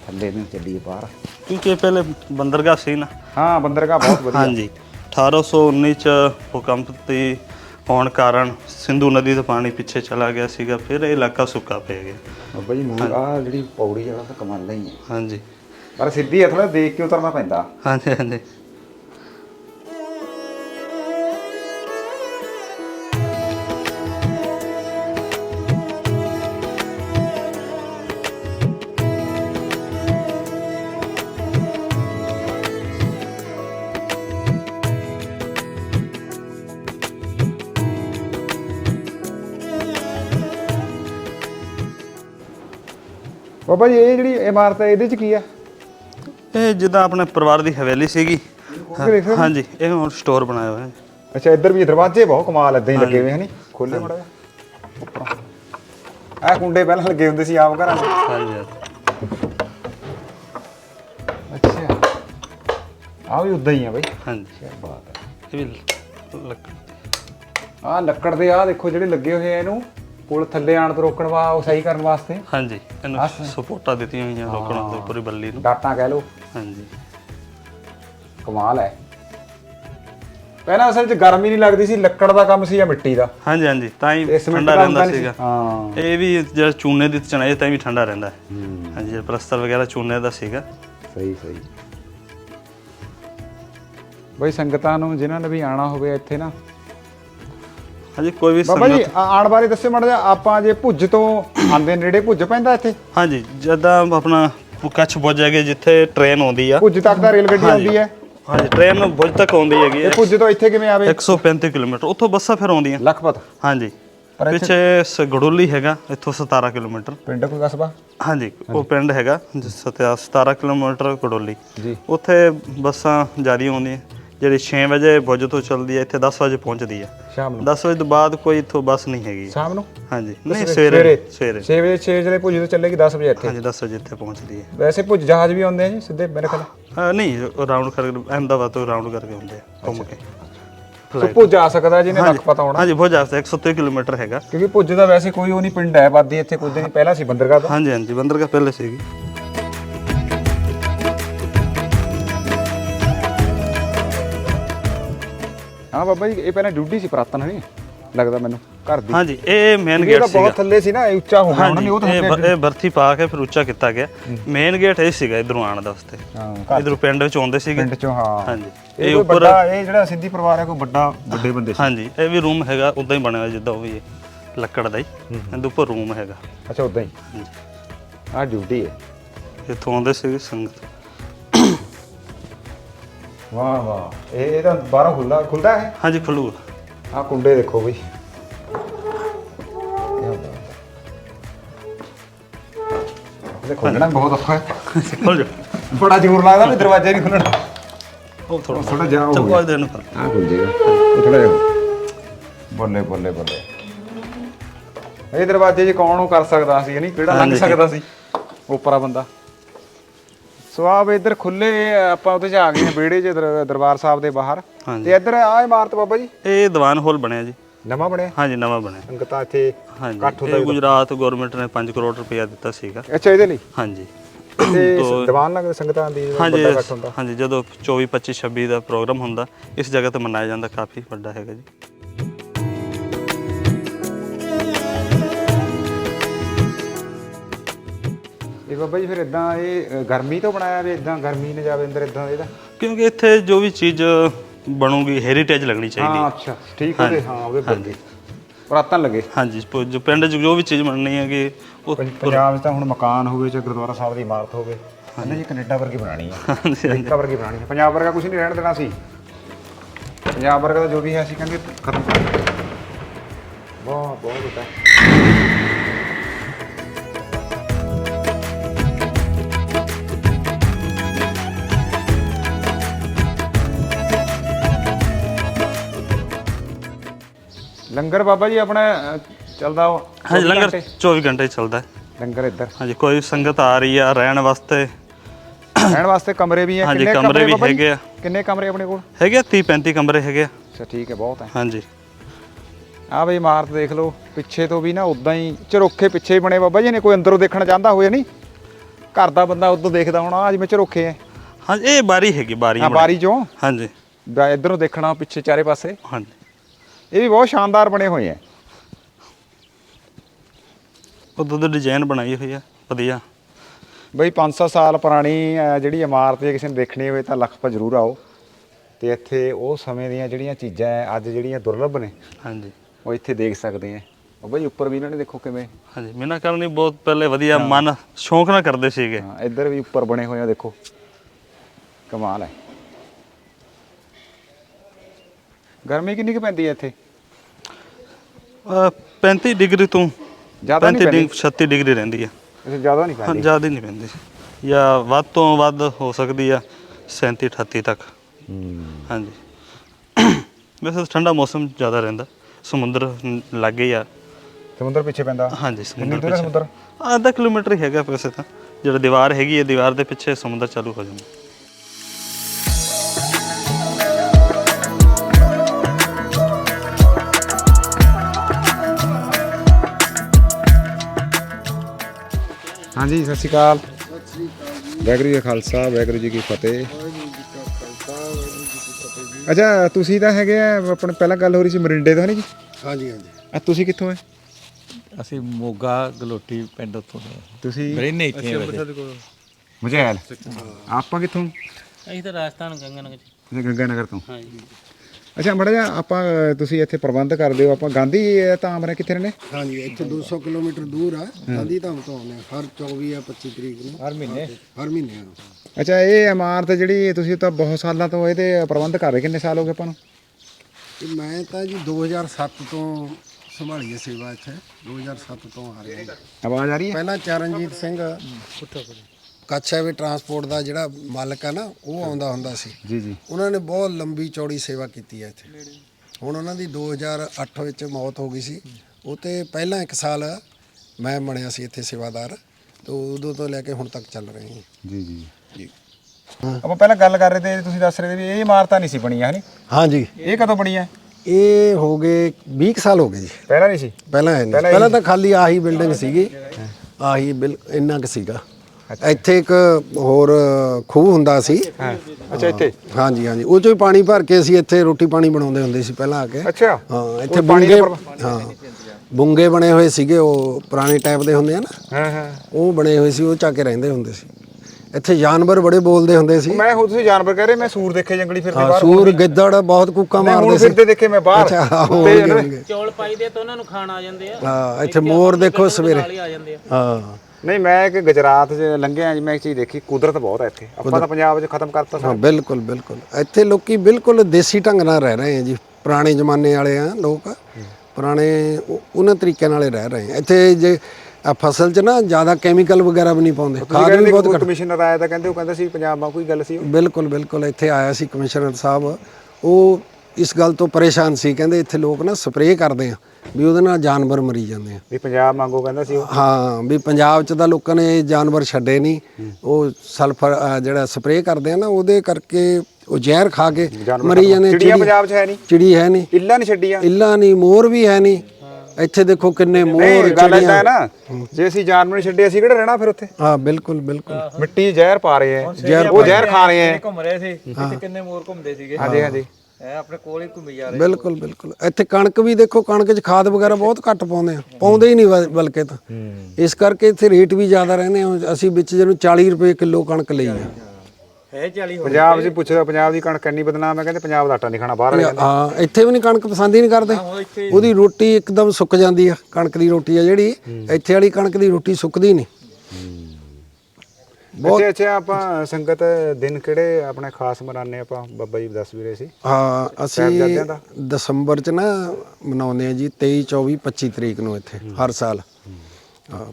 Speaker 2: ਥੱਲੇ ਨੂੰ ਚੱਲੀਏ ਬਾਹਰ।
Speaker 3: ਪਹਿਲੇ ਬੰਦਰਗਾਹ ਸੀ ਨਾ
Speaker 2: ਹਾਂ ਬੰਦਰਗਾਹ ਬਹੁਤ ਵਧੀਆ।
Speaker 3: ਹਾਂਜੀ। 1819 ਚ ਭੂਕੰਪ ਦੀ ਹੋਣ ਕਾਰਨ ਸਿੰਧੂ ਨਦੀ ਦਾ ਪਾਣੀ ਪਿੱਛੇ ਚਲਾ ਗਿਆ ਸੀਗਾ ਫਿਰ ਇਹ ਇਲਾਕਾ ਸੁੱਕਾ ਪੈ ਗਿਆ।
Speaker 2: ਬਾਬਾ ਜੀ ਆ ਜਿਹੜੀ ਪੌੜੀ ਵਾਲਾ ਤਾਂ ਕਮਾਲ ਹੀ ਹੈ
Speaker 3: ਹਾਂਜੀ।
Speaker 2: ਪਰ ਸਿੱਧੀ ਹੈ ਥੋੜਾ ਦੇਖ ਕੇ ਉਤਰਨਾ ਪੈਂਦਾ।
Speaker 3: ਹਾਂਜੀ ਹਾਂਜੀ।
Speaker 2: ਬਾਬਾ ਜੀ ਇਹ ਜਿਹੜੀ ਇਮਾਰਤ ਹੈ ਇਹਦੇ ਚ ਕੀ ਆ
Speaker 3: ਇਹ ਜਿੱਦਾਂ ਆਪਣੇ ਪਰਿਵਾਰ ਦੀ ਹਵੇਲੀ ਸੀਗੀ? ਹਾਂਜੀ ਇਹ ਹੁਣ ਸਟੋਰ ਬਣਾਇਆ ਹੋਇਆ ਹੈ।
Speaker 2: ਅੱਛਾ ਇੱਧਰ ਵੀ ਦਰਵਾਜ਼ੇ ਬਹੁਤ ਕਮਾਲ ਏਦਾਂ ਹੀ ਲੱਗੇ ਹੋਏ ਹਨੀ ਖੋਲੇ ਮੜਾ ਆ ਕੁੰਡੇ ਪਹਿਲਾਂ ਲੱਗੇ ਹੁੰਦੇ ਸੀ ਆਮ ਘਰਾਂ 'ਚ
Speaker 3: ਹਾਂਜੀ ਹਾਂਜੀ।
Speaker 2: ਅੱਛਾ। ਆ ਵੀ ਉਦਾਂ ਹੀ ਆ ਬਈ।
Speaker 3: ਹਾਂਜੀ।
Speaker 2: ਕੀ ਬਾਤ ਹੈ।
Speaker 3: ਇਹ ਵੀ ਲੱਕ-
Speaker 2: ਆ ਲੱਕੜ ਦੇ ਆ ਦੇਖੋ ਜਿਹੜੇ ਲੱਗੇ ਹੋਏ ਆ ਇਹਨੂੰ। ਪੁਲ ਥੱਲੇ ਆਣ ਤੋਂ ਰੋਕਣ ਵਾ ਉਹ ਸਹੀ ਕਰਨ ਵਾਸਤੇ?
Speaker 3: ਹਾਂਜੀ ਇਹਨੂੰ ਸਪੋਰਟਾਂ ਦਿੱਤੀਆਂ ਹੋਈਆਂ ਰੋਕਣ ਦੇ ਪੂਰੀ ਬੱਲੀ ਨੂੰ।
Speaker 2: ਡਾਟਾਂ ਕਹਿ ਲਓ।
Speaker 3: ਹਾਂਜੀ।
Speaker 2: ਕਮਾਲ ਹੈ। ਪਹਿਲਾਂ ਅਸਲ 'ਚ ਗਰਮੀ ਨਹੀਂ ਲੱਗਦੀ ਸੀ ਲੱਕੜ ਦਾ ਕੰਮ ਸੀ ਜਾਂ ਮਿੱਟੀ ਦਾ?
Speaker 3: ਹਾਂਜੀ ਹਾਂਜੀ ਤਾਂ ਹੀ ਠੰਡਾ ਰਹਿੰਦਾ ਸੀਗਾ।
Speaker 2: ਹਾਂ।
Speaker 3: ਇਹ ਵੀ ਜਿਹੜਾ ਚੂਨੇ ਦੀ ਚਣਾਈ ਤਾਂ ਵੀ ਠੰਡਾ ਰਹਿੰਦਾ। ਹਾਂਜੀ ਜਿਹੜਾ ਪਲਸਤਰ ਵਗੈਰਾ ਚੂਨੇ ਦਾ ਸੀਗਾ।
Speaker 2: ਸਹੀ ਸਹੀ। ਬਈ ਸੰਗਤਾਂ ਨੂੰ ਜਿਨ੍ਹਾਂ ਨੇ ਵੀ ਆਣਾ ਹੋਵੇ ਇੱਥੇ ਨਾ
Speaker 3: ਹਾਂਜੀ ਕੋਈ ਵੀ
Speaker 2: ਬਾਬਾ ਜੀ
Speaker 3: ਸੰਗਤ
Speaker 2: ਆ- ਆਉਣ ਬਾਰੇ ਦੱਸਿਓ ਮੜਾ ਜਾ ਆਪਾਂ ਜੇ ਭੁੱਜ ਤੋਂ ਆਂਦੇ ਨੇੜੇ ਭੁੱਜ ਪੈਂਦਾ ਇੱਥੇ?
Speaker 3: ਹਾਂਜੀ ਜਦਾਂ ਆਪਣਾ ਕੱਛ ਪੁੱਜ ਹੈਗੇ ਜਿੱਥੇ ਟ੍ਰੇਨ ਆਉਂਦੀ ਆ।
Speaker 2: ਭੁੱਜ ਤੱਕ ਤਾਂ ਰੇਲ ਗੱਡੀ ਆਉਂਦੀ ਹੈ।
Speaker 3: ਹਾਂਜੀ ਟ੍ਰੇਨ ਭੁੱਜ ਤੱਕ ਆਉਂਦੀ ਹੈਗੀ
Speaker 2: ਇਹ
Speaker 3: ਹੈ।
Speaker 2: ਭੁੱਜ ਤੋਂ ਇੱਥੇ ਕਿਵੇਂ ਆਵੇ?
Speaker 3: 135 ਕਿਲੋਮੀਟਰ ਉੱਥੋਂ ਬੱਸਾਂ ਫਿਰ ਆਉਂਦੀਆਂ।
Speaker 2: ਲਖਪਤ।
Speaker 3: ਹਾਂਜੀ।
Speaker 2: ਪਰ ਇੱਥੇ-
Speaker 3: ਪਿੱਛੇ ਸ- ਗੜੋਲੀ ਹੈਗਾ ਇੱਥੋਂ 17 ਕਿਲੋਮੀਟਰ।
Speaker 2: ਪਿੰਡ ਕੋਈ ਕਸਬਾ?
Speaker 3: ਹਾਂਜੀ ਉਹ ਪਿੰਡ ਹੈਗਾ ਜਿ- ਸਤਿਆ 17 ਕਿਲੋਮੀਟਰ ਗੜੋਲੀ।
Speaker 2: ਜੀ।
Speaker 3: ਉੱਥੇ ਬੱਸਾਂ ਜ਼ਿਆਦਾ ਆਉਂਦੀਆਂ ਜਿਹੜੀ 6 ਵਜੇ ਭੁੱਜ ਤੋਂ ਚੱਲਦੀ ਹੈ ਇੱਥੇ 10 ਵਜੇ ਪਹੁੰਚਦੀ ਹੈ।
Speaker 2: ਸ਼ਾਮ ਨੂੰ?
Speaker 3: 10 ਵਜੇ ਤੋਂ ਬਾਅਦ ਕੋਈ ਇੱਥੋਂ ਬੱਸ ਨਹੀਂ ਹੈਗੀ।
Speaker 2: ਸ਼ਾਮ ਨੂੰ?
Speaker 3: ਹਾਂਜੀ। ਨਹੀਂ
Speaker 2: ਸਵੇਰੇ-
Speaker 3: ਸਵੇਰੇ ਸਵੇਰੇ?
Speaker 2: 6 ਵਜੇ 6 ਵਜੇ ਭੁੱਜ ਤੋਂ ਚੱਲੇਗੀ 10 ਵਜੇ ਇੱਥੇ?
Speaker 3: ਹਾਂਜੀ 10 ਵਜੇ ਇੱਥੇ ਪਹੁੰਚਦੀ ਹੈ।
Speaker 2: ਵੈਸੇ ਭੁੱਜ ਜਹਾਜ਼ ਵੀ ਆਉਂਦੇ ਆ ਜੀ ਸਿੱਧੇ ਮੇਰੇ ਖਿਆਲ
Speaker 3: ਨਹੀਂ ਰਾਉਂਡ ਕਰਕੇ ਅਹਿਮਦਾਬਾਦ ਤੋਂ ਰਾਉਂਡ ਕਰਕੇ ਹੁੰਦੇ ਆ ਘੁੰਮ ਕੇ।
Speaker 2: ਸੋ ਭੁੱਜ ਆ ਸਕਦਾ ਜਿਹਨੇ ਲੱਖ ਪਤਾ ਹੋਣਾ।
Speaker 3: ਹਾਂਜੀ ਬਹੁਤ ਜ਼ਿਆਦਾ 130 ਕਿਲੋਮੀਟਰ ਹੈਗਾ।
Speaker 2: ਕਿਉਂਕਿ ਭੁੱਜ ਦਾ ਵੈਸੇ ਕੋਈ ਉਹ ਨਹੀਂ ਪਿੰਡ ਹੈ ਆਬਾਦੀ ਇੱਥੇ ਕੁਝ ਨਹੀਂ ਪਹਿਲਾਂ ਸੀ ਬੰਦਰਗਾਹ ਦਾ
Speaker 3: ਹਾਂਜੀ ਹਾਂਜੀ ਬੰਦਰਗਾਹ ਪਹਿਲੇ ਸੀਗੀ।
Speaker 2: ਹਾਂ ਬਾਬਾ ਜੀ ਇਹ ਪਹਿਲਾਂ ਡਿਊਟੀ ਸੀ ਪ੍ਰਾਤਨ ਨਹੀਂ ਲੱਗਦਾ ਮੈਨੂੰ ਘਰ ਦੀ।
Speaker 3: ਹਾਂਜੀ ਇਹ ਮੇਨ ਗੇਟ ਸੀਗਾ
Speaker 2: ਬਹੁਤ ਥੱਲੇ ਸੀ ਨਾ ਇਹ ਉੱਚਾ ਹੋ ਗਿਆ ਉਹਨਾਂ ਨੇ ਉਹ ਤਾਂ
Speaker 3: ਇਹ ਬਰਥੀ ਪਾ ਕੇ ਫਿਰ ਉੱਚਾ ਕੀਤਾ ਗਿਆ। ਮੇਨ ਗੇਟ ਇਹ ਸੀਗਾ ਇਧਰੋਂ ਆਉਣ ਦਾ ਵਾਸਤੇ
Speaker 2: ਹਾਂ
Speaker 3: ਇਧਰੋਂ ਪਿੰਡ ਵਿੱਚ ਆਉਂਦੇ ਸੀਗੇ।
Speaker 2: ਪਿੰਡ ਚੋਂ ਹਾਂ।
Speaker 3: ਹਾਂਜੀ।
Speaker 2: ਇਹ
Speaker 3: ਉੱਪਰ
Speaker 2: ਇਹ ਜਿਹੜਾ ਸਿੰਧੀ ਪਰਿਵਾਰ ਹੈ ਕੋਈ ਵੱਡਾ ਵੱਡੇ ਬੰਦੇ ਸੀ।
Speaker 3: ਹਾਂਜੀ ਇਹ ਵੀ ਰੂਮ ਹੈਗਾ ਉਦਾਂ ਹੀ ਬਣਿਆ ਜਿੱਦਾਂ ਉਹ ਵੀ ਹੈ ਲੱਕੜ ਦਾ ਹੀ। ਇਹਦੇ ਉੱਪਰ ਰੂਮ ਹੈਗਾ।
Speaker 2: ਅੱਛਾ ਉਦਾਂ ਹੀ। ਆਹ ਡਿਊਟੀ ਹੈ।
Speaker 3: ਇੱਥੋਂ ਆਉਂਦੇ ਸੀਗੇ ਸੰਗਤ।
Speaker 2: ਵਾਹ ਵਾਹ। ਇਹ ਇਹ ਤਾਂ ਬਾਹਰੋਂ ਖੁੱਲਦਾ ਖੁੱਲਦਾ ਹੈ
Speaker 3: ਹਾਂਜੀ ਖੁੱਲੂਗਾ।
Speaker 2: ਆਹ ਕੁੰਡੇ ਦੇਖੋ ਬਈ। ਇਹ ਖੋਲਣਾ ਬਹੁਤ ਔਖਾ ਹੈ।
Speaker 3: ਖੁੱਲ ਜਾ
Speaker 2: ਬੜਾ ਜ਼ੋਰ ਲੱਗਦਾ ਵੀ ਦਰਵਾਜ਼ਾ ਨਹੀਂ ਖੁੱਲਣਾ
Speaker 3: ਉਹ ਥੋੜਾ
Speaker 2: ਥੋੜਾ ਹੋ
Speaker 3: ਚੱਲ
Speaker 2: ਗਿਆ।
Speaker 3: ਦੇਣ ਪਰ
Speaker 2: ਆ ਖੁੱਲ ਜਾਏਗਾ। ਉਹ ਥੋੜਾ ਜਿਹਾ ਬੱਲੇ ਬੱਲੇ ਬੱਲੇ। ਇਹ ਦਰਵਾਜ਼ੇ 'ਚ ਕੌਣ ਉਹ ਕਰ ਸਕਦਾ ਸੀ ਨਹੀਂ ਕਿਹੜਾ ਲੰਘ
Speaker 3: ਹਾਂਜੀ।
Speaker 2: ਸਕਦਾ ਸੀ? ਉਪਰਾ ਬੰਦਾ। ਸੋ ਆਪ ਇੱਧਰ ਖੁੱਲੇ ਆਪਾਂ ਉਹਦੇ 'ਚ ਆ ਗਏ ਹਾਂ ਵਿਹੜੇ 'ਚ ਦਰ- ਦਰਬਾਰ ਸਾਹਿਬ ਦੇ ਬਾਹਰ।
Speaker 3: ਹਾਂਜੀ।
Speaker 2: ਤੇ ਇੱਧਰ ਆ ਇਮਾਰਤ ਬਾਬਾ ਜੀ?
Speaker 3: ਇਹ ਦੀਵਾਨ ਹਾਲ ਬਣਿਆ ਜੀ।
Speaker 2: ਨਵਾਂ ਬਣਿਆ?
Speaker 3: ਹਾਂਜੀ ਨਵਾਂ ਬਣਿਆ।
Speaker 2: ਸੰਗਤਾਂ ਇੱਥੇ
Speaker 3: ਹਾਂਜੀ ਇਹ ਗੁਜਰਾਤ ਗਵਰਨਮੈਂਟ ਨੇ 5 ਕਰੋੜ ਰੁਪਇਆ ਦਿੱਤਾ ਸੀਗਾ।
Speaker 2: ਅੱਛਾ ਇਹਦੇ ਲਈ?
Speaker 3: ਹਾਂਜੀ।
Speaker 2: ਤੇ ਦੀਵਾਨ ਲੱਗ ਸੰਗਤਾਂ ਦੀ
Speaker 3: ਹਾਂਜੀ
Speaker 2: ਵੱਡਾ ਇਕੱਠ ਹੁੰਦਾ।
Speaker 3: ਹਾਂਜੀ ਜਦੋਂ 24 25 26 ਦਾ ਪ੍ਰੋਗਰਾਮ ਹੁੰਦਾ ਇਸ ਜਗ੍ਹਾ ਤੇ ਮਨਾਇਆ ਜਾਂਦਾ ਕਾਫੀ ਵੱਡਾ ਹੈਗਾ ਜੀ।
Speaker 2: ਇਹ ਬਾਬਾ ਜੀ ਫਿਰ ਇਦਾਂ ਇਹ ਗਰਮੀ ਤੋਂ ਬਣਾਇਆ ਵੀ ਇਦਾਂ ਗਰਮੀ ਨਾ ਜਾਵੇ ਅੰਦਰ ਇਦਾਂ ਇਹਦਾ?
Speaker 3: ਕਿਉਂਕਿ ਇੱਥੇ ਜੋ ਵੀ ਚੀਜ਼ ਬਣੂਗੀ ਹੈਰੀਟੇਜ ਲੱਗਣੀ ਚਾਹੀਦੀ
Speaker 2: ਹਾਂ।
Speaker 3: ਹੈ
Speaker 2: ਅੱਛਾ ਠੀਕ ਉਹਦੇ ਹਾਂ ਉਹਦੇ ਬੰਦੇ ਪ੍ਰਾਤਨ ਲੱਗੇ।
Speaker 3: ਹਾਂਜੀ ਜੋ ਪਿੰਡ 'ਚ ਜੋ ਵੀ ਚੀਜ਼ ਬਣਨੀ ਹੈਗੀ ਉਹ
Speaker 2: ਪੰਜਾਬ 'ਚ ਤਾਂ ਹੁਣ ਮਕਾਨ ਹੋਵੇ ਚਾਹੇ ਗੁਰਦੁਆਰਾ ਸਾਹਿਬ ਦੀ ਇਮਾਰਤ ਹੋਵੇ ਕਹਿੰਦੇ ਜੀ ਕੈਨੇਡਾ ਵਰਗੀ ਬਣਾਣੀ ਹੈ। ਅਮਰੀਕਾ ਵਰਗੀ ਬਣਾਣੀ ਹੈ। ਪੰਜਾਬ ਵਰਗਾ ਕੁਝ ਨਹੀਂ ਰਹਿਣ ਦੇਣਾ ਸੀ। ਪੰਜਾਬ ਵਰਗਾ ਤਾਂ ਜੋ ਵੀ ਹੈ ਅਸੀਂ ਕਹਿੰਦੇ ਖਤਮ। ਬਹੁਤ ਬਹੁਤ ਬੇਟਾ ਲੰਗਰ ਬਾਬਾ ਜੀ ਆਪਣਾ ਅ, ਚੱਲਦਾ ਉਹ
Speaker 3: ਹਾਂਜੀ
Speaker 2: 24
Speaker 3: ਲੰਗਰ
Speaker 2: ਘੰਟੇ?
Speaker 3: 24 ਘੰਟੇ ਚੱਲਦਾ ਹੈ।
Speaker 2: ਲੰਗਰ ਇੱਧਰ।
Speaker 3: ਹਾਂਜੀ ਕੋਈ ਸੰਗਤ ਆ ਰਹੀ ਆ ਰਹਿਣ ਵਾਸਤੇ।
Speaker 2: ਰਹਿਣ ਵਾਸਤੇ ਕਮਰੇ ਵੀ ਹੈ
Speaker 3: ਹਾਂਜੀ,
Speaker 2: ਕਿੰਨੇ
Speaker 3: ਕਮਰੇ ਵੀ
Speaker 2: ਬਾਬਾ ਜੀ?
Speaker 3: ਹੈਗੇ ਆ।
Speaker 2: ਕਿੰਨੇ ਕਮਰੇ ਆਪਣੇ ਕੋਲ?
Speaker 3: ਹੈਗੇ 30 35 ਕਮਰੇ ਹੈਗੇ ਆ।
Speaker 2: ਅੱਛਾ ਠੀਕ ਹੈ ਬਹੁਤ ਹੈ।
Speaker 3: ਹਾਂਜੀ।
Speaker 2: ਆ ਬਈ ਇਮਾਰਤ ਦੇਖ ਲਓ ਪਿੱਛੇ ਤੋਂ ਵੀ ਨਾ ਉਦਾਂ ਹੀ ਝਰੋਖੇ ਪਿੱਛੇ ਹੀ ਬਣੇ ਬਾਬਾ ਜੀ ਨੇ ਕੋਈ ਅੰਦਰੋਂ ਦੇਖਣਾ ਚਾਹੁੰਦਾ ਹੋਵੇ ਨਹੀਂ? ਘਰ ਦਾ ਬੰਦਾ ਉਦੋਂ ਦੇਖਦਾ ਹੋਣਾ ਆ ਜਿਵੇਂ ਝਰੋਖੇ ਐ
Speaker 3: ਹਾਂਜੀ ਇਹ ਬਾਰੀ ਹੈਗੀ ਬਾਰੀ
Speaker 2: ਆ ਬਾਰੀ ਚੋਂ?
Speaker 3: ਹਾਂਜੀ।
Speaker 2: ਬਾ- ਇੱਧਰੋਂ ਦੇਖਣਾ ਪਿੱਛੇ ਚਾਰੇ ਪਾਸੇ।
Speaker 3: ਹਾਂਜੀ।
Speaker 2: ਇਹ ਵੀ ਬਹੁਤ ਸ਼ਾਨਦਾਰ ਬਣੇ ਹੋਏ ਐ
Speaker 3: ਉਦੋਂ ਦੀ ਡਿਜ਼ਾਈਨ ਬਣਾਈ ਹੋਈ ਆ ਵਧੀਆ।
Speaker 2: ਬਈ 500 ਸਾਲ ਪੁਰਾਣੀ ਜਿਹੜੀ ਇਮਾਰਤ ਜੇ ਕਿਸੇ ਨੇ ਦੇਖਣੀ ਹੋਵੇ ਤਾਂ ਲਖਪਤ ਜ਼ਰੂਰ ਆਓ। ਤੇ ਇੱਥੇ ਉਹ ਸਮੇਂ ਦੀਆਂ ਜਿਹੜੀਆਂ ਚੀਜ਼ਾਂ ਅੱਜ ਜਿਹੜੀਆਂ ਦੁਰਲੱਭ ਨੇ
Speaker 3: ਹਾਂਜੀ।
Speaker 2: ਉਹ ਇੱਥੇ ਦੇਖ ਸਕਦੇ ਆ ਬਾਬਾ ਜੀ ਉੱਪਰ ਵੀ ਇਹਨਾਂ ਨੇ ਦੇਖੋ ਕਿਵੇਂ।
Speaker 3: ਹਾਂਜੀ ਮੀਨਾ ਕਰਨੀ ਬਹੁਤ ਪਹਿਲੇ ਵਧੀਆ ਮਨ ਸ਼ੌਂਕ ਨਾਲ ਕਰਦੇ ਸੀਗੇ।
Speaker 2: ਹਾਂ ਇੱਧਰ ਵੀ ਉੱਪਰ ਬਣੇ ਹੋਏ ਆ ਦੇਖੋ। ਕਮਾਲ ਹੈ ਗਰਮੀ ਕਿੰਨੀ ਕੁ ਪੈਂਦੀ ਹੈ ਇੱਥੇ?
Speaker 3: ਅਹ 35 ਡਿਗਰੀ ਤੋਂ
Speaker 2: ਜ਼ਿਆਦਾ ਨਹੀਂ
Speaker 3: 35
Speaker 2: ਪੈਂਦੀ
Speaker 3: ਡਿਗਰੀ 36 ਡਿਗਰੀ ਰਹਿੰਦੀ ਆ
Speaker 2: ਇੱਥੇ ਜ਼ਿਆਦਾ ਨਹੀਂ
Speaker 3: ਹਾਂ
Speaker 2: ਪੈਂਦੀ
Speaker 3: ਜ਼ਿਆਦਾ ਨਹੀਂ ਪੈਂਦੀ। ਜਾਂ ਵੱਧ ਤੋਂ ਵੱਧ ਹੋ ਸਕਦੀ ਆ 37 38 ਤੱਕ। ਹਾਂਜੀ। ਵੈਸੇ ਤਾਂ ਠੰਡਾ ਮੌਸਮ ਜ਼ਿਆਦਾ ਰਹਿੰਦਾ। ਸਮੁੰਦਰ ਲਾਗੇ ਆ।
Speaker 2: ਸਮੁੰਦਰ ਪਿੱਛੇ ਪੈਂਦਾ?
Speaker 3: ਹਾਂਜੀ
Speaker 2: ਕਿੰਨੀ
Speaker 3: ਸਮੁੰਦਰ
Speaker 2: ਦੂਰ ਹੈ
Speaker 3: ਪਿੱਛੇ।
Speaker 2: ਸਮੁੰਦਰ?
Speaker 3: ਅੱਧਾ ਕਿਲੋਮੀਟਰ ਹੀ ਹੈਗਾ ਵੈਸੇ ਤਾਂ। ਜਿਹੜਾ ਦੀਵਾਰ ਹੈਗੀ ਹੈ ਦੀਵਾਰ ਦੇ ਪਿੱਛੇ ਸਮੁੰਦਰ ਚਾਲੂ ਹੋ ਜਾਂਦਾ।
Speaker 2: ਹਾਂਜੀ ਸਤਿ ਸ਼੍ਰੀ ਅਕਾਲ। ਵਾਹਿਗੁਰੂ ਜੀ ਖਾਲਸਾ ਵਾਹਿਗੁਰੂ ਜੀ ਕੀ ਫਤਿਹ। ਅੱਛਾ ਤੁਸੀਂ ਤਾਂ ਹੈਗੇ ਆ ਆਪਣੇ ਪਹਿਲਾਂ ਗੱਲ ਹੋ ਰਹੀ ਸੀ ਮਰਿੰਡੇ ਤੋਂ ਹੈ ਨੀ ਜੀ?
Speaker 4: ਹਾਂਜੀ ਹਾਂਜੀ।
Speaker 2: ਆ ਤੁਸੀਂ ਕਿੱਥੋਂ ਹੈ?
Speaker 5: ਅਸੀਂ ਮੋਗਾ ਗਲੋਟੀ ਪਿੰਡ ਉੱਥੋਂ ਦੇ ਹਾਂ।
Speaker 2: ਤੁਸੀਂ?
Speaker 5: ਰਹਿੰਦੇ ਇੱਥੇ ਆ
Speaker 2: ਮੁਝੈਲ? ਆਪਾਂ ਕਿੱਥੋਂ?
Speaker 6: ਅਸੀਂ ਤਾਂ ਰਾਜਸਥਾਨ ਗੰਗਾਨਗਰ
Speaker 2: ਤੁਸੀਂ ਗੰਗਾ ਨਗਰ ਤੋਂ।
Speaker 6: ਹਾਂਜੀ।
Speaker 2: ਅੱਛਾ ਮੜਾ ਜਾ ਆਪਾਂ ਤੁਸੀਂ ਇੱਥੇ ਪ੍ਰਬੰਧ ਕਰਦੇ ਹੋ ਆਪਾਂ ਗਾਂਧੀ ਧਾਮ ਨੇ ਕਿੱਥੇ ਰਹਿੰਦੇ?
Speaker 4: ਹਾਂਜੀ ਇੱਥੇ 200 ਕਿਲੋਮੀਟਰ ਦੂਰ ਆ ਗਾਂਧੀ ਧਾਮ ਤੋਂ ਆਉਂਦੇ ਹਰ 24 ਜਾਂ 25 ਤਰੀਕ ਨੂੰ।
Speaker 5: ਹਰ ਮਹੀਨੇ?
Speaker 4: ਹਰ ਮਹੀਨੇ
Speaker 2: ਅੱਛਾ ਇਹ ਇਮਾਰਤ ਜਿਹੜੀ ਤੁਸੀਂ ਤਾਂ ਬਹੁਤ ਸਾਲਾਂ ਤੋਂ ਇਹਦੇ ਪ੍ਰਬੰਧ ਕਰ ਰਹੇ ਕਿੰਨੇ ਸਾਲ ਹੋ ਗਏ ਆਪਾਂ ਨੂੰ?
Speaker 4: ਮੈਂ ਤਾਂ ਜੀ 2007 ਤੋਂ ਸੰਭਾਲੀ ਹੈ ਸੇਵਾ ਇੱਥੇ। 2007 ਤੋਂ ਆ ਰਿਹਾ।
Speaker 2: ਆਵਾਜ਼ ਆ ਰਹੀ ਹੈ?
Speaker 4: ਪਹਿਲਾਂ ਚਰਨਜੀਤ ਸਿੰਘ ਕੱਛ ਹਾਈਵੇ ਟਰਾਂਸਪੋਰਟ ਦਾ ਜਿਹੜਾ ਮਾਲਕ ਆ ਨਾ ਉਹ ਆਉਂਦਾ ਹੁੰਦਾ ਸੀ।
Speaker 2: ਜੀ ਜੀ।
Speaker 4: ਉਹਨਾਂ ਨੇ ਬਹੁਤ ਲੰਬੀ ਚੌੜੀ ਸੇਵਾ ਕੀਤੀ ਹੈ ਇੱਥੇ। ਹੁਣ ਉਹਨਾਂ ਦੀ 2008 ਵਿੱਚ ਮੌਤ ਹੋ ਗਈ ਸੀ। ਉਹ ਤੇ ਪਹਿਲਾਂ ਇੱਕ ਸਾਲ ਮੈਂ ਬਣਿਆ ਸੀ ਇੱਥੇ ਸੇਵਾਦਾਰ। ਤੇ ਉਦੋਂ ਤੋਂ ਲੈ ਕੇ ਹੁਣ ਤੱਕ ਚੱਲ ਰਹੇ ਹਾਂ।
Speaker 2: ਜੀ ਜੀ।
Speaker 4: ਜੀ।
Speaker 2: ਆਪਾਂ ਪਹਿਲਾਂ ਗੱਲ ਕਰ ਰਹੇ ਤੇ ਤੁਸੀਂ ਦੱਸ ਰਹੇ ਵੀ ਇਹ ਇਮਾਰਤਾਂ ਨਹੀਂ ਸੀ ਬਣੀਆਂ ਹਨੀ?
Speaker 4: ਹਾਂਜੀ
Speaker 2: ਇਹ ਕਦੋਂ ਬਣੀਆਂ?
Speaker 4: ਇਹ ਹੋ ਗਏ 20 ਕੁ ਸਾਲ ਹੋ ਗਏ ਜੀ।
Speaker 2: ਪਹਿਲਾਂ ਨਹੀਂ ਸੀ?
Speaker 4: ਪਹਿਲਾਂ ਹੈ ਨਹੀਂ
Speaker 2: ਪਹਿਲਾਂ
Speaker 4: ਪਹਿਲਾਂ ਤਾਂ ਖਾਲੀ ਆਹੀ ਬਿਲਡਿੰਗ ਸੀਗੀ। ਆਹੀ ਬਿਲ ਇੰਨਾ ਕੁ ਸੀਗਾ। ਇੱਥੇ ਇੱਕ ਹੋਰ ਖੂਹ ਹੁੰਦਾ ਸੀ।
Speaker 2: ਅੱਛਾ ਇੱਥੇ?
Speaker 4: ਹਾਂਜੀ ਹਾਂਜੀ। ਉਹ ਚੋਂ ਹੀ ਪਾਣੀ ਭਰ ਕੇ ਅਸੀਂ ਇੱਥੇ ਰੋਟੀ ਪਾਣੀ ਬਣਾਉਂਦੇ ਹੁੰਦੇ ਸੀ ਪਹਿਲਾਂ ਆ ਕੇ।
Speaker 2: ਅੱਛਾ।
Speaker 4: ਹਾਂ ਇੱਥੇ ਬੁੰਗੇ ਹਾਂ। ਬੁੰਗੇ ਬਣੇ ਹੋਏ ਸੀਗੇ ਉਹ ਪੁਰਾਣੇ ਟਾਈਪ ਦੇ ਹੁੰਦੇ ਆ ਨਾ।
Speaker 2: ਹਾਂ ਹਾਂ।
Speaker 4: ਉਹ ਬਣੇ ਹੋਏ ਸੀ ਉਹ ਚਾ ਕੇ ਰਹਿੰਦੇ ਹੁੰਦੇ ਸੀ। ਇੱਥੇ ਜਾਨਵਰ ਬੜੇ ਬੋਲਦੇ ਹੁੰਦੇ ਸੀ।
Speaker 2: ਮੈਂ ਹੁਣ ਤੁਸੀਂ ਜਾਨਵਰ ਕਹਿ ਰਹੇ ਮੈਂ ਸੂਰ ਦੇਖੇ ਜੰਗਲੀ ਫਿਰਦੇ ਬਾਹਰ।
Speaker 4: ਸੂਰ ਗਿੱਦੜ ਬਹੁਤ ਕੁੱਕਾ ਮਾਰਦੇ ਸੀ।
Speaker 2: ਫਿਰਦੇ ਦੇਖੇ ਮੈਂ ਬਾਹਰ।
Speaker 6: ਚੌਲ ਪਾਈਦੇ ਤਾਂ ਉਹਨਾਂ ਨੂੰ ਖਾਣ ਆ ਜਾਂਦੇ ਆ।
Speaker 4: ਹਾਂ ਇੱਥੇ ਮੋਰ ਦੇਖੋ ਸਵੇਰੇ।
Speaker 6: ਨਾਲ ਹੀ ਆ ਜਾਂਦੇ ਆ।
Speaker 4: ਹਾਂ।
Speaker 2: ਨਹੀਂ ਮੈਂ ਇੱਕ ਗੁਜਰਾਤ 'ਚ ਲੰਘਿਆ ਜੀ ਮੈਂ ਇੱਕ ਚੀਜ਼ ਦੇਖੀ ਕੁਦਰਤ ਬਹੁਤ ਹੈ ਇੱਥੇ। ਆਪਾਂ ਤਾਂ ਪੰਜਾਬ 'ਚ ਖਤਮ ਕਰਤਾ
Speaker 4: ਹਾਂ ਬਿਲਕੁਲ ਬਿਲਕੁਲ। ਇੱਥੇ ਲੋਕੀ ਬਿਲਕੁਲ ਦੇਸੀ ਢੰਗ ਨਾਲ ਰਹਿ ਰਹੇ ਆ ਜੀ ਪੁਰਾਣੇ ਜ਼ਮਾਨੇ ਵਾਲੇ ਆ ਲੋਕ। ਪੁਰਾਣੇ ਉਹ- ਉਹਨਾਂ ਤਰੀਕਿਆਂ ਨਾਲੇ ਰਹਿ ਰਹੇ ਆ। ਇੱਥੇ ਜੇ ਆ ਫਸਲ 'ਚ ਨਾ ਜ਼ਿਆਦਾ ਕੈਮੀਕਲ ਵਗੈਰਾ ਵੀ ਨਹੀਂ ਪਾਉਂਦੇ ਖਾਦ ਵੀ ਬਹੁਤ ਘੱਟ।
Speaker 2: ਕਮਿਸ਼ਨਰ ਆਇਆ ਤਾਂ ਕਹਿੰਦੇ ਉਹ ਕਹਿੰਦਾ ਸੀ ਪੰਜਾਬ ਮਾ ਕੋਈ ਗੱਲ ਸੀ।
Speaker 4: ਬਿਲਕੁਲ ਬਿਲਕੁਲ ਇੱਥੇ ਆਇਆ ਸੀ ਕਮਿਸ਼ਨਰ ਸਾਹਿਬ। ਉਹ ਇਸ ਗੱਲ ਤੋਂ ਪਰੇਸ਼ਾਨ ਸੀ ਕਹਿੰਦੇ ਇੱਥੇ ਲੋਕ ਨਾ ਸਪਰੇਅ ਕਰਦੇ ਆ ਵੀ ਉਹਦੇ ਨਾਲ ਜਾਨਵਰ ਮਰੀ ਜਾਂਦੇ ਆ।
Speaker 2: ਵੀ ਪੰਜਾਬ ਮੰਗੋ ਕਹਿੰਦਾ ਸੀ ਉਹ?
Speaker 4: ਹਾਂ ਵੀ ਪੰਜਾਬ 'ਚ ਤਾਂ ਲੋਕਾਂ ਨੇ ਜਾਨਵਰ ਛੱਡੇ ਨਹੀਂ ਉਹ ਸਲਫਰ ਜਿਹੜਾ ਸਪਰੇਅ ਕਰਦੇ ਆ ਨਾ ਉਹਦੇ ਕਰਕੇ ਉਹ ਜ਼ਹਿਰ ਖਾ ਕੇ ਮਰੀ ਜਾਂਦੇ
Speaker 2: ਚਿੜੀਆਂ ਪੰਜਾਬ 'ਚ ਹੈ ਨਹੀਂ
Speaker 4: ਚਿੜੀ ਹੈ ਨਹੀਂ
Speaker 2: ਇੱਲਾ ਨਹੀਂ ਛੱਡੀਆਂ?
Speaker 4: ਇੱਲਾ ਨਹੀਂ ਮੋਰ ਵੀ ਹੈ ਨਹੀਂ ਇੱਥੇ ਦੇਖੋ ਕਿੰਨੇ ਮੋਰ
Speaker 2: ਨਹੀਂ ਗੱਲ ਏਦਾਂ ਹੈ ਨਾ ਜੇ ਅਸੀਂ ਜਾਨਵਰ ਨਹੀਂ ਛੱਡੇ ਅਸੀਂ ਕਿਹੜਾ ਰਹਿਣਾ ਫਿਰ ਉੱਥੇ?
Speaker 4: ਹਾਂ ਬਿਲਕੁਲ ਬਿਲਕੁਲ।
Speaker 2: ਮਿੱਟੀ ਜ਼ਹਿਰ ਪਾ ਰਹੇ ਹੈ। ਉਹ ਜ਼ਹਿਰ ਖਾ ਰਹੇ ਹੈ।
Speaker 5: ਘੁੰਮ ਰਹੇ ਸੀ ਇੱਥੇ ਕਿੰਨੇ ਮੋਰ ਘੁੰਮਦੇ ਸੀਗੇ।
Speaker 2: ਹਾਂਜੀ ਹਾਂਜੀ।
Speaker 5: ਐ ਆਪਣੇ ਕੋਲ ਹੀ ਘੁੰਮੀ ਜਾ
Speaker 4: ਬਿਲਕੁਲ ਬਿਲਕੁਲ। ਇੱਥੇ ਕਣਕ ਵੀ ਦੇਖੋ ਕਣਕ 'ਚ ਖਾਦ ਵਗੈਰਾ ਬਹੁਤ ਘੱਟ ਪਾਉਂਦੇ ਆ। ਪਾਉਂਦੇ ਹੀ ਨਹੀਂ ਬਲ- ਬਲਕਿ ਤਾਂ। ਇਸ ਕਰਕੇ ਇੱਥੇ ਰੇਟ ਵੀ ਜ਼ਿਆਦਾ ਰਹਿੰਦੇ ਆ। ਅਸੀਂ ਵਿੱਚ ਜਿਹਨੂੰ 40 ਰੁਪਏ ਕਿਲੋ ਕਣਕ ਲਈ ਆ।
Speaker 5: ਹੈ 40
Speaker 2: ਪੰਜਾਬ 'ਚ ਪੁੱਛਦਾ ਪੰਜਾਬ ਦੀ ਕਣਕ ਇੰਨੀ ਬਦਨਾਮ ਹੈ ਕਹਿੰਦੇ ਪੰਜਾਬ ਦਾ ਆਟਾ ਨਹੀਂ ਖਾਣਾ ਬਾਹਰ ਵਾਲੇ।
Speaker 4: ਹਾਂ ਇੱਥੇ ਵੀ ਨਹੀਂ ਕਣਕ ਪਸੰਦ ਹੀ ਨਹੀਂ ਕਰਦੇ। ਉਹਦੀ ਰੋਟੀ ਇੱਕਦਮ ਸੁੱਕ ਜਾਂਦੀ ਆ ਕਣਕ ਦੀ ਰੋਟੀ ਆ ਜਿਹੜੀ ਇੱਥੇ ਵਾਲੀ ਕਣਕ ਦੀ ਰੋਟੀ ਸੁੱਕਦੀ ਨਹੀਂ।
Speaker 2: ਅੱਛਾ ਅੱਛਾ ਆਪਾਂ ਸੰਗਤ ਦਿਨ ਕਿਹੜੇ ਆਪਣੇ ਖਾਸ ਮਨਾਉਂਦੇ ਆਪਾਂ? ਬਾਬਾ ਜੀ ਦੱਸ ਵੀ ਰਹੇ ਸੀ
Speaker 4: ਹਾਂ ਅਸੀਂ? ਦਸੰਬਰ ਚ ਨਾ ਮਨਾਉਂਦੇ ਆ ਜੀ 23 24 25 ਤਰੀਕ ਨੂੰ ਇੱਥੇ ਹਰ ਸਾਲ।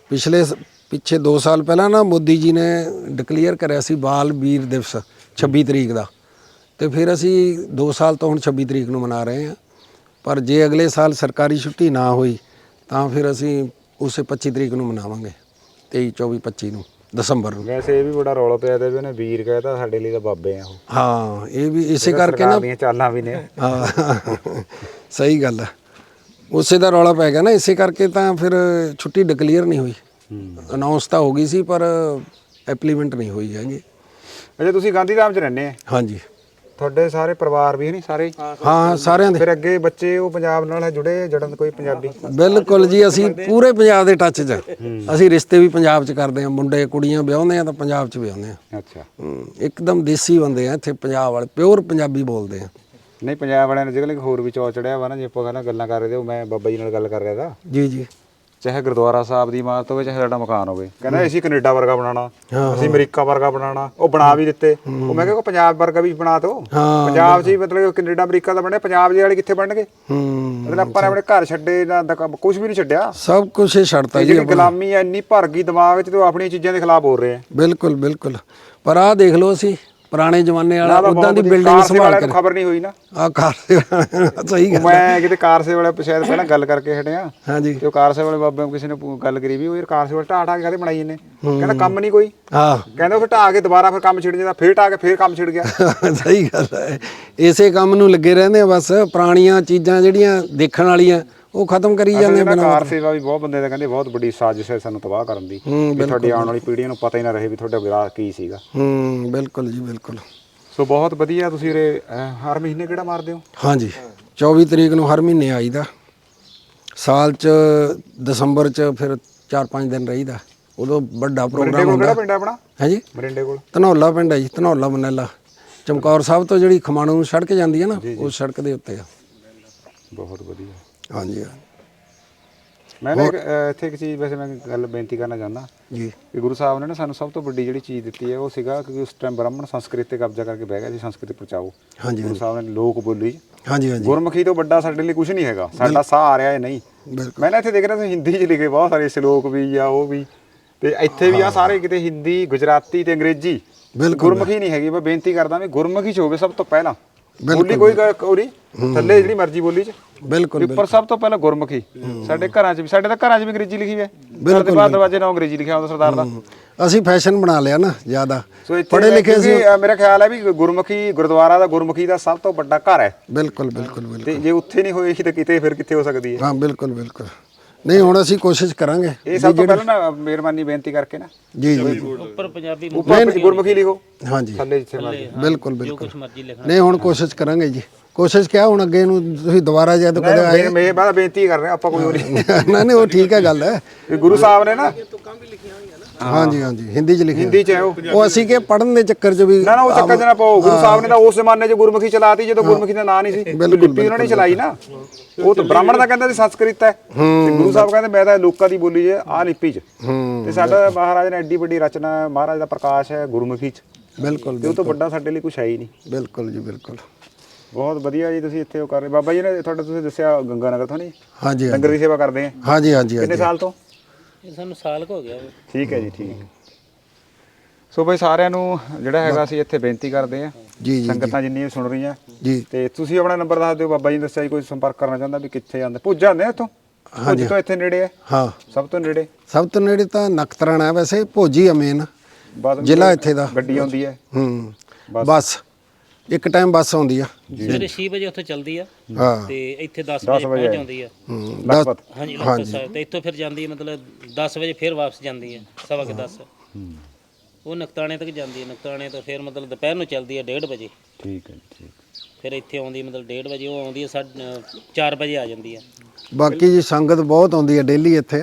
Speaker 4: ਪਿਛਲੇ ਪਿੱਛੇ 2 ਸਾਲ ਪਹਿਲਾਂ ਨਾ ਮੋਦੀ ਜੀ ਨੇ ਡਿਕਲੇਅਰ ਕਰਿਆ ਸੀ ਬਾਲ ਵੀਰ ਦਿਵਸ 26 ਤਰੀਕ ਦਾ। ਤੇ ਫਿਰ ਅਸੀਂ 2 ਸਾਲ ਤੋਂ ਹੁਣ 26 ਤਰੀਕ ਨੂੰ ਮਨਾ ਰਹੇ ਹਾਂ। ਪਰ ਜੇ ਅਗਲੇ ਸਾਲ ਸਰਕਾਰੀ ਛੁੱਟੀ ਨਾ ਹੋਈ ਤਾਂ ਫਿਰ ਅਸੀਂ ਉਸੇ 25 ਤਰੀਕ ਨੂੰ ਮਨਾਵਾਂਗੇ 23 24 25 ਨੂੰ। ਦਸੰਬਰ ਨੂੰ।
Speaker 2: ਵੈਸੇ ਇਹ ਵੀ ਬੜਾ ਰੌਲਾ ਪਿਆ ਤੇ ਵੀ ਉਹਨੇ ਵੀਰ ਕਹਿਤਾ ਸਾਡੇ ਲਈ ਤਾਂ ਬਾਬੇ ਆ ਉਹ।
Speaker 4: ਹਾਂ ਇਹ ਵੀ ਇਸੇ ਕਰਕੇ ਨਾ
Speaker 2: ਦੀਆਂ ਚਾਲਾਂ ਵੀ ਨੇ।
Speaker 4: ਹਾਂ ਸਹੀ ਗੱਲ ਹੈ ਉਸੇ ਦਾ ਰੌਲਾ ਪੈ ਗਿਆ ਨਾ ਇਸੇ ਕਰਕੇ ਤਾਂ ਫਿਰ ਛੁੱਟੀ ਡਿਕਲੇਅਰ ਨਹੀਂ ਹੋਈ। ਅਨਾਉਂਸ ਤਾਂ ਹੋ ਗਈ ਸੀ ਪਰ ਐਪਲੀਮੈਂਟ ਨਹੀਂ ਹੋਈ ਹੈਗੀ।
Speaker 2: ਅੱਛਾ ਤੁਸੀਂ ਗਾਂਧੀਧਾਮ 'ਚ ਰਹਿੰਦੇ ਆ?
Speaker 4: ਹਾਂਜੀ।
Speaker 2: ਤੁਹਾਡੇ ਸਾਰੇ ਪਰਿਵਾਰ ਵੀ ਨਹੀਂ ਸਾਰੇ?
Speaker 4: ਹਾਂ ਸਾਰਿਆਂ ਦੇ।
Speaker 2: ਫਿਰ ਅੱਗੇ ਬੱਚੇ ਉਹ ਪੰਜਾਬ ਨਾਲ ਜੁੜੇ ਜੜਨ ਕੋਈ ਪੰਜਾਬੀ?
Speaker 4: ਬਿਲਕੁਲ ਜੀ ਅਸੀਂ ਪੂਰੇ ਪੰਜਾਬ ਦੇ ਟੱਚ 'ਚ ਅਸੀਂ ਰਿਸ਼ਤੇ ਵੀ ਪੰਜਾਬ 'ਚ ਕਰਦੇ ਹਾਂ ਮੁੰਡੇ ਕੁੜੀਆਂ ਵਿਆਹੁੰਦੇ ਆ ਤਾਂ ਪੰਜਾਬ 'ਚ ਵਿਆਹੁੰਦੇ ਆ
Speaker 2: ਅੱਛਾ।
Speaker 4: ਹਮ, ਇੱਕਦਮ ਦੇਸੀ ਬੰਦੇ ਆ ਇੱਥੇ ਪੰਜਾਬ ਵਾਲੇ ਪਿਓਰ ਪੰਜਾਬੀ ਬੋਲਦੇ ਆ।
Speaker 2: ਨਹੀਂ ਪੰਜਾਬ ਵਾਲਿਆਂ ਨੇ ਜਿਹੜੇ ਹੋਰ ਵੀ ਚੌ ਚੜਿਆ ਵਾ ਨਾ ਜੇ ਆਪਾਂ ਕਹਿੰਦਾ ਗੱਲਾਂ ਕਰ ਰਹੇ ਤੇ ਉਹ ਮੈਂ ਬਾਬਾ ਜੀ ਨਾਲ ਗੱਲ ਕਰ ਰਿਹਾ ਦਾ
Speaker 4: ਜੀ ਜੀ।
Speaker 2: ਚਾਹੇ ਗੁਰਦੁਆਰਾ ਸਾਹਿਬ ਦੀ ਇਮਾਰਤ ਹੋਵੇ ਚਾਹੇ ਸਾਡਾ ਮਕਾਨ ਹੋਵੇ। ਕਹਿੰਦਾ ਅਸੀਂ ਕੈਨੇਡਾ ਵਰਗਾ ਬਣਾਉਣਾ ਅਸੀਂ ਅਮਰੀਕਾ ਵਰਗਾ ਬਣਾਉਣਾ ਉਹ ਬਣਾ ਵੀ ਦਿੱਤੇ। ਉਹ ਮੈਂ ਕਿਹਾ ਪੰਜਾਬ ਵਰਗਾ ਵੀ ਬਣਾ ਦੋ।
Speaker 4: ਹਾਂ
Speaker 2: ਪੰਜਾਬ 'ਚ ਹੀ ਮਤਲਬ ਕੈਨੇਡਾ ਅਮਰੀਕਾ ਦਾ ਬਣਿਆ ਪੰਜਾਬ ਦੇ ਵਾਲੇ ਕਿੱਥੇ ਬਣਨਗੇ?
Speaker 4: ਹੂੰ।
Speaker 2: ਮਤਲਬ ਆਪਾਂ ਆਪਣੇ ਘਰ ਛੱਡੇ ਨਾ ਕੁਝ ਵੀ ਨਹੀਂ ਛੱਡਿਆ।
Speaker 4: ਸਭ ਕੁਝ ਛੱਡਤਾ
Speaker 2: ਇਹ
Speaker 4: ਜੀ
Speaker 2: ਜਿਹੜੀ ਗੁਲਾਮੀ ਐ ਇੰਨੀ ਭਰ ਗਈ ਦਿਮਾਗ 'ਚ ਤੇ ਉਹ ਆਪਣੀਆਂ ਚੀਜ਼ਾਂ ਦੇ ਖਿਲਾਫ ਬੋਲ ਰਹੇ। ਆ
Speaker 4: ਬਿਲਕੁਲ ਬਿਲਕੁਲ। ਪਰ ਆਹ ਦੇਖ ਲਓ ਅਸੀਂ ਪੁਰਾਣੇ ਜ਼ਮਾਨੇ ਵਾਲਾ ਉਦਾਂ ਦੀ ਬਿਲਡਿੰਗ ਸੰਭਾਲ ਕੇ
Speaker 2: ਖਬਰ ਨਹੀਂ ਹੋਈ ਨਾ।
Speaker 4: ਆ ਕਾਰ ਸਹੀ ਗੱਲ
Speaker 2: ਮੈਂ ਕਿਤੇ ਕਾਰਸੇ ਵਾਲੇ ਸ਼ਾਇਦ ਪਹਿਲਾਂ ਗੱਲ ਕਰਕੇ ਹਟਿਆ।
Speaker 4: ਹਾਂਜੀ।
Speaker 2: ਤੇ ਉਹ ਕਾਰਸੇ ਵਾਲੇ ਬਾਬੇ ਨੂੰ ਕਿਸੇ ਨੇ ਗੱਲ ਕਰੀ ਵੀ ਉਹ ਯਾਰ ਕਾਰਸੇ ਵਾਲੇ ਢਾਹ ਢਾਹ ਕੇ ਕਾਹਦੇ ਬਣਾਈ ਇਹਨੇ ਕਹਿੰਦਾ ਕੰਮ ਨਹੀਂ ਕੋਈ।
Speaker 4: ਹਾਂ।
Speaker 2: ਕਹਿੰਦਾ ਫਿਰ ਢਾਹ ਕੇ ਦੁਬਾਰਾ ਫਿਰ ਕੰਮ ਛਿੜ ਜਾਂਦਾ ਫਿਰ ਢਾਹ ਕੇ ਫਿਰ ਕੰਮ ਛਿੜ ਗਿਆ।
Speaker 4: ਸਹੀ ਗੱਲ ਹੈ। ਇਸੇ ਕੰਮ ਨੂੰ ਲੱਗੇ ਰਹਿੰਦੇ ਆ ਬਸ ਪੁਰਾਣੀਆਂ ਚੀਜ਼ਾਂ ਜਿਹੜੀਆਂ ਦੇਖਣ ਵਾਲੀਆਂ। ਉਹ ਖਤਮ ਕਰੀ ਜਾਂਦੇ ਬਿਨਾਂ
Speaker 2: ਕਾਰ ਸੇਵਾ ਵੀ ਬਹੁਤ ਬੰਦੇ ਦਾ ਕਹਿੰਦੇ ਬਹੁਤ ਵੱਡੀ ਸਾਜ਼ਿਸ਼ ਹੈ ਸਾਨੂੰ ਤਬਾਹ ਕਰਨ ਦੀ ਵੀ ਤੁਹਾਡੀ ਆਉਣ ਵਾਲੀ ਪੀੜ੍ਹੀ ਨੂੰ ਪਤਾ ਹੀ ਨਾ ਰਹੇ ਵੀ ਤੁਹਾਡਾ ਵਿਰਾਸਤ ਕੀ ਸੀਗਾ।
Speaker 4: ਹੂੰ ਬਿਲਕੁਲ ਜੀ ਬਿਲਕੁਲ।
Speaker 2: ਸੋ ਬਹੁਤ ਵਧੀਆ ਤੁਸੀਂ ਅਹ, ਹਰ ਮਹੀਨੇ ਕਿਹੜਾ ਮਾਰਦੇ ਹੋ?
Speaker 4: ਹਾਂਜੀ 24 ਤਰੀਕ ਨੂੰ ਹਰ ਮਹੀਨੇ ਆਈਦਾ। ਸਾਲ ਚ ਦਸੰਬਰ ਚ ਫਿਰ 4-5 ਦਿਨ ਰਹੀਦਾ। ਉਦੋਂ ਵੱਡਾ ਪ੍ਰੋਗਰਾਮ ਹੁੰਦਾ
Speaker 2: ਕਿਹੜਾ ਪਿੰਡ ਹੈ ਆਪਣਾ? ਮਰਿੰਡੇ ਕੋਲ।
Speaker 4: ਧਨੌਲਾ ਪਿੰਡ ਹੈ ਜੀ ਧਨੌਲਾ ਮਨੈਲਾ। ਚਮਕੌਰ ਸਾਹਿਬ ਤੋਂ ਜਿਹੜੀ ਖਮਾਣੋ ਨੂੰ ਸੜਕ ਜਾਂਦੀ ਹੈ ਨਾ ਉਸ ਸੜਕ ਦੇ ਉੱਤੇ ਆ।
Speaker 2: ਬਹੁਤ ਵਧੀਆ।
Speaker 4: ਹਾਂਜੀ।
Speaker 2: ਮੈਂ ਨਾ ਇੱਕ, ਅਹ, ਇੱਥੇ ਇੱਕ ਚੀਜ਼ ਵੈਸੇ ਮੈਂ ਗੱਲ ਬੇਨਤੀ ਕਰਨਾ ਚਾਹੁੰਦਾ।
Speaker 4: ਜੀ।
Speaker 2: ਕਿ ਗੁਰੂ ਸਾਹਿਬ ਨੇ ਨਾ ਸਾਨੂੰ ਸਭ ਤੋਂ ਵੱਡੀ ਜਿਹੜੀ ਚੀਜ਼ ਦਿੱਤੀ ਹੈ ਉਹ ਸੀਗਾ ਕਿ ਉਸ ਟਾਈਮ ਬ੍ਰਾਹਮਣ ਸੰਸਕ੍ਰਿਤ ਤੇ ਕਬਜ਼ਾ ਕਰਕੇ ਬਹਿ ਗਿਆ ਸੀ ਸੰਸਕ੍ਰਿਤ ਪਰਚਾਓ।
Speaker 4: ਹਾਂਜੀ
Speaker 2: ਗੁਰੂ ਸਾਹਿਬ ਨੇ ਲੋਕ ਬੋਲੀ।
Speaker 4: ਹਾਂਜੀ ਹਾਂਜੀ।
Speaker 2: ਗੁਰਮੁਖੀ ਤੋਂ ਵੱਡਾ ਸਾਡੇ ਲਈ ਕੁਝ ਨਹੀਂ ਹੈਗਾ। ਸਾਡਾ ਸਾਹ ਆ ਰਿਹਾ ਹੈ ਨਹੀਂ। ਮੈਂ ਨਾ ਇੱਥੇ ਦੇਖ ਰਿਹਾ ਸੀ ਹਿੰਦੀ 'ਚ ਲਿਖੇ ਬਹੁਤ ਸਾਰੇ ਸ਼ਲੋਕ ਵੀ ਆ ਉਹ ਵੀ। ਤੇ ਇੱਥੇ ਵੀ ਆ ਸਾਰੇ ਕਿਤੇ ਹਿੰਦੀ ਗੁਜਰਾਤੀ ਤੇ ਅੰਗਰੇਜ਼ੀ।
Speaker 4: ਬਿਲਕੁਲ।
Speaker 2: ਗੁਰਮੁਖੀ ਨਹੀਂ ਹੈਗੀ। ਮੈਂ ਬੇਨਤੀ ਕਰਦਾ ਵੀ ਗੁਰਮੁਖੀ 'ਚ ਹੋਵੇ ਸਭ ਤੋਂ ਪਹਿਲਾਂ। ਬੋਲੀ ਕੋਈ ਨਹੀਂ ਥੱਲੇ ਜਿਹੜੀ ਮਰਜ਼ੀ ਬੋਲੀ 'ਚ।
Speaker 4: ਬਿਲਕੁਲ
Speaker 2: ਉੱਪਰ ਸਭ ਤੋਂ ਪਹਿਲਾਂ ਗੁਰਮੁਖੀ। ਸਾਡੇ ਘਰਾਂ 'ਚ ਵੀ ਸਾਡੇ ਤਾਂ ਘਰਾਂ 'ਚ ਵੀ ਅੰਗਰੇਜ਼ੀ ਲਿਖੀ ਹੈ। ਦੇ ਬਾਹਰ ਦਰਵਾਜ਼ੇ ਨਾਲ ਅੰਗਰੇਜ਼ੀ ਲਿਖਿਆ ਹੁੰਦਾ ਸਰਦਾਰ ਦਾ।
Speaker 4: ਅਸੀਂ ਫੈਸ਼ਨ ਬਣਾ ਲਿਆ ਨਾ ਜ਼ਿਆਦਾ।
Speaker 2: ਸੋ
Speaker 4: ਪੜ੍ਹੇ ਲਿਖੇ
Speaker 2: ਅ, ਮੇਰਾ ਖਿਆਲ ਹੈ ਵੀ ਗੁਰਮੁਖੀ ਗੁਰਦੁਆਰਾ ਦਾ ਗੁਰਮੁਖੀ ਦਾ ਸਭ ਤੋਂ ਵੱਡਾ ਘਰ ਹੈ।
Speaker 4: ਬਿਲਕੁਲ ਬਿਲਕੁਲ ਬਿਲਕੁਲ।
Speaker 2: ਤੇ ਜੇ ਉੱਥੇ ਨਹੀਂ ਹੋਏਗੀ ਤਾਂ ਕਿਤੇ ਫਿਰ ਕਿੱਥੇ ਹੋ ਸਕਦੀ ਹੈ?
Speaker 4: ਹਾਂ ਬਿਲਕੁਲ ਬਿਲਕੁਲ। ਨਹੀਂ ਹੁਣ ਅਸੀਂ ਕੋਸ਼ਿਸ਼ ਕਰਾਂਗੇ
Speaker 2: ਇਹ ਸਭ ਤੋਂ ਪਹਿਲਾਂ ਨਾ ਮਿਹਰਬਾਨੀ ਬੇਨਤੀ ਕਰਕੇ ਨਾ।
Speaker 4: ਜੀ ਜੀ।
Speaker 6: ਉੱਪਰ ਪੰਜਾਬੀ
Speaker 2: ਉੱਪਰ ਗੁਰਮੁਖੀ ਲਿਖੋ।
Speaker 4: ਹਾਂਜੀ।
Speaker 2: ਥੱਲੇ ਜਿੱਥੇ ਮਰਜ਼ੀ।
Speaker 4: ਬਿਲਕੁਲ
Speaker 6: ਜੋ
Speaker 4: ਬਿਲਕੁਲ।
Speaker 6: ਕੁਝ ਮਰਜ਼ੀ ਲਿਖਣਾ।
Speaker 4: ਨਹੀਂ ਹੁਣ ਕੋਸ਼ਿਸ਼ ਕਰਾਂਗੇ ਜੀ। ਕੋਸ਼ਿਸ਼ ਕਿਹਾ ਹੁਣ ਅੱਗੇ ਨੂੰ ਤੁਸੀਂ ਦੁਬਾਰਾ ਜਦ ਕਦੇ ਆਏ
Speaker 2: ਮੈਂ ਬਾਅਦ ਬੇਨਤੀ ਕਰ ਰਿਹਾ ਆਪਾਂ ਕੋਈ ਹੋਰ ਨਹੀਂ
Speaker 4: ਨਾ ਨਹੀਂ ਉਹ ਠੀਕ ਹੈ ਗੱਲ ਹੈ।
Speaker 2: ਵੀ ਗੁਰੂ ਸਾਹਿਬ ਨੇ ਨਾ।
Speaker 4: ਹਾਂਜੀ ਹਾਂਜੀ ਹਿੰਦੀ ਚ ਲਿਖਿਆ
Speaker 2: ਹਿੰਦੀ ਚ ਹੈ ਉਹ।
Speaker 4: ਉਹ ਅਸੀਂ ਕਿ ਪੜਨ ਦੇ ਚੱਕਰ ਚ ਵੀ
Speaker 2: ਨਾ ਨਾ ਉਹ ਚੱਕਰ ਚ ਨਾ ਪਾਓ। ਗੁਰੂ ਸਾਹਿਬ ਨੇ ਤਾਂ ਉਸ ਜ਼ਮਾਨੇ 'ਚ ਗੁਰਮੁਖੀ ਚਲਾਤੀ ਜਦੋਂ ਗੁਰਮੁਖੀ ਦਾ ਨਾਂ ਨਹੀਂ ਸੀ। ਲਿਪੀ ਉਹਨਾਂ ਨੇ ਚਲਾਈ ਨਾ। ਉਹ ਤਾਂ ਬ੍ਰਾਹਮਣ ਦਾ ਕਹਿੰਦਾ ਸੀ ਸੰਸਕ੍ਰਿਤ ਹੈ। ਤੇ ਗੁਰੂ ਸਾਹਿਬ ਕਹਿੰਦੇ ਮੈਂ ਤਾਂ ਲੋਕਾਂ ਦੀ ਬੋਲੀ 'ਚ ਆ ਲਿਪੀ 'ਚ। ਤੇ ਸਾਡਾ ਮਹਾਰਾਜ ਨੇ ਐਡੀ ਵੱਡੀ ਰਚਨਾ ਮਹਾਰਾਜ ਦਾ ਪ੍ਰਕਾਸ਼ ਹੈ ਗੁਰਮੁਖੀ 'ਚ।
Speaker 4: ਬਿਲਕੁਲ
Speaker 2: ਤੇ ਉਹ ਤੋਂ ਵੱਡਾ ਸਾਡੇ ਲਈ ਕੁਝ ਹੈ ਹੀ ਨਹੀਂ।
Speaker 4: ਬਿਲਕੁਲ ਜੀ ਬਿਲਕੁਲ।
Speaker 2: ਬਹੁਤ ਵਧੀਆ ਜੀ ਤੁਸੀਂ ਇੱਥੇ ਉਹ ਕਰ ਰਹੇ ਬਾਬਾ ਜੀ ਨੇ ਤੁਹਾਡਾ ਤੁਸੀਂ ਦੱਸਿਆ ਗੰਗਾ ਨਗਰ ਤੋਂ ਨਹੀਂ?
Speaker 4: ਹਾਂਜੀ
Speaker 2: ਲੰਗਰ ਦੀ ਸੇਵਾ ਕਰਦੇ ਆ।
Speaker 4: ਹਾਂਜੀ ਹਾਂਜੀ।
Speaker 2: ਕਿੰਨੇ ਸਾਲ ਤੋਂ?
Speaker 6: ਇਹ ਸਾਨੂੰ ਸਾਲ ਕੁ ਹੋ ਗਿਆ ਵਾ।
Speaker 2: ਠੀਕ ਹੈ ਜੀ ਠੀਕ। ਸੋ ਬਈ ਸਾਰਿਆਂ ਨੂੰ ਜਿਹੜਾ ਹੈਗਾ ਅਸੀਂ ਇੱਥੇ ਬੇਨਤੀ ਕਰਦੇ ਆ
Speaker 4: ਜੀ ਜੀ
Speaker 2: ਸੰਗਤਾਂ ਜਿੰਨੀਆਂ ਵੀ ਸੁਣ ਰਹੀਆਂ।
Speaker 4: ਜੀ।
Speaker 2: ਤੇ ਤੁਸੀਂ ਆਪਣਾ ਨੰਬਰ ਦੱਸ ਦਿਓ ਬਾਬਾ ਜੀ ਨੇ ਦੱਸਿਆ ਜੀ ਕੋਈ ਸੰਪਰਕ ਕਰਨਾ ਚਾਹੁੰਦਾ ਵੀ ਕਿੱਥੇ ਜਾਂਦੇ ਪੁੱਜ ਜਾਂਦੇ ਆ ਇੱਥੋਂ? ਭੁੱਜ ਤੋਂ ਇੱਥੇ ਨੇੜੇ ਹੈ?
Speaker 4: ਹਾਂ।
Speaker 2: ਸਭ ਤੋਂ ਨੇੜੇ?
Speaker 4: ਸਭ ਤੋਂ ਨੇੜੇ ਤਾਂ ਨਖਤਰਾਣਾ ਹੈ ਵੈਸੇ ਭੋਜੀ ਆ ਮੇਨ
Speaker 2: ਬਾਅਦ ਵਿੱਚ
Speaker 4: ਜ਼ਿਲ੍ਹਾ ਇੱਥੇ ਦਾ।
Speaker 2: ਗੱਡੀ ਆਉਂਦੀ ਹੈ।
Speaker 4: ਹੂੰ। ਬੱਸ। ਇੱਕ ਟਾਈਮ ਬੱਸ ਆਉਂਦੀ ਆ।
Speaker 6: ਸਵੇਰੇ 6 ਵਜੇ ਉੱਥੇ ਚੱਲਦੀ ਆ
Speaker 4: ਹਾਂ।
Speaker 6: ਤੇ ਇੱਥੇ 10 ਵਜੇ ਪਹੁੰਚ ਜਾਂਦੀ ਆ।
Speaker 4: ਹੂੰ, ਦਸ
Speaker 6: ਹਾਂਜੀ ਸਾਹਿਬ ਤੇ ਇੱਥੋਂ ਫਿਰ ਜਾਂਦੀ ਹੈ ਮਤਲਬ 10 ਵਜੇ ਫਿਰ ਵਾਪਸ ਜਾਂਦੀ ਹੈ ਸਵਾ ਕੇ 10 ਉਹ ਨਕਤਾਣੇ ਤੱਕ ਜਾਂਦੀ ਹੈ ਨਕਤਾਣੇ ਤੋਂ ਫਿਰ ਮਤਲਬ ਦੁਪਹਿਰ ਨੂੰ ਚੱਲਦੀ ਹੈ 1:30 ਵਜੇ।
Speaker 2: ਠੀਕ ਹੈ ਠੀਕ।
Speaker 6: ਫਿਰ ਇੱਥੇ ਆਉਂਦੀ ਹੈ ਮਤਲਬ 1:30 ਵਜੇ ਉਹ ਆਉਂਦੀ ਹੈ 4 ਵਜੇ ਆ ਜਾਂਦੀ ਹੈ
Speaker 4: ਬਾਕੀ ਜੀ ਸੰਗਤ ਬਹੁਤ ਆਉਂਦੀ ਹੈ ਡੇਲੀ ਇੱਥੇ।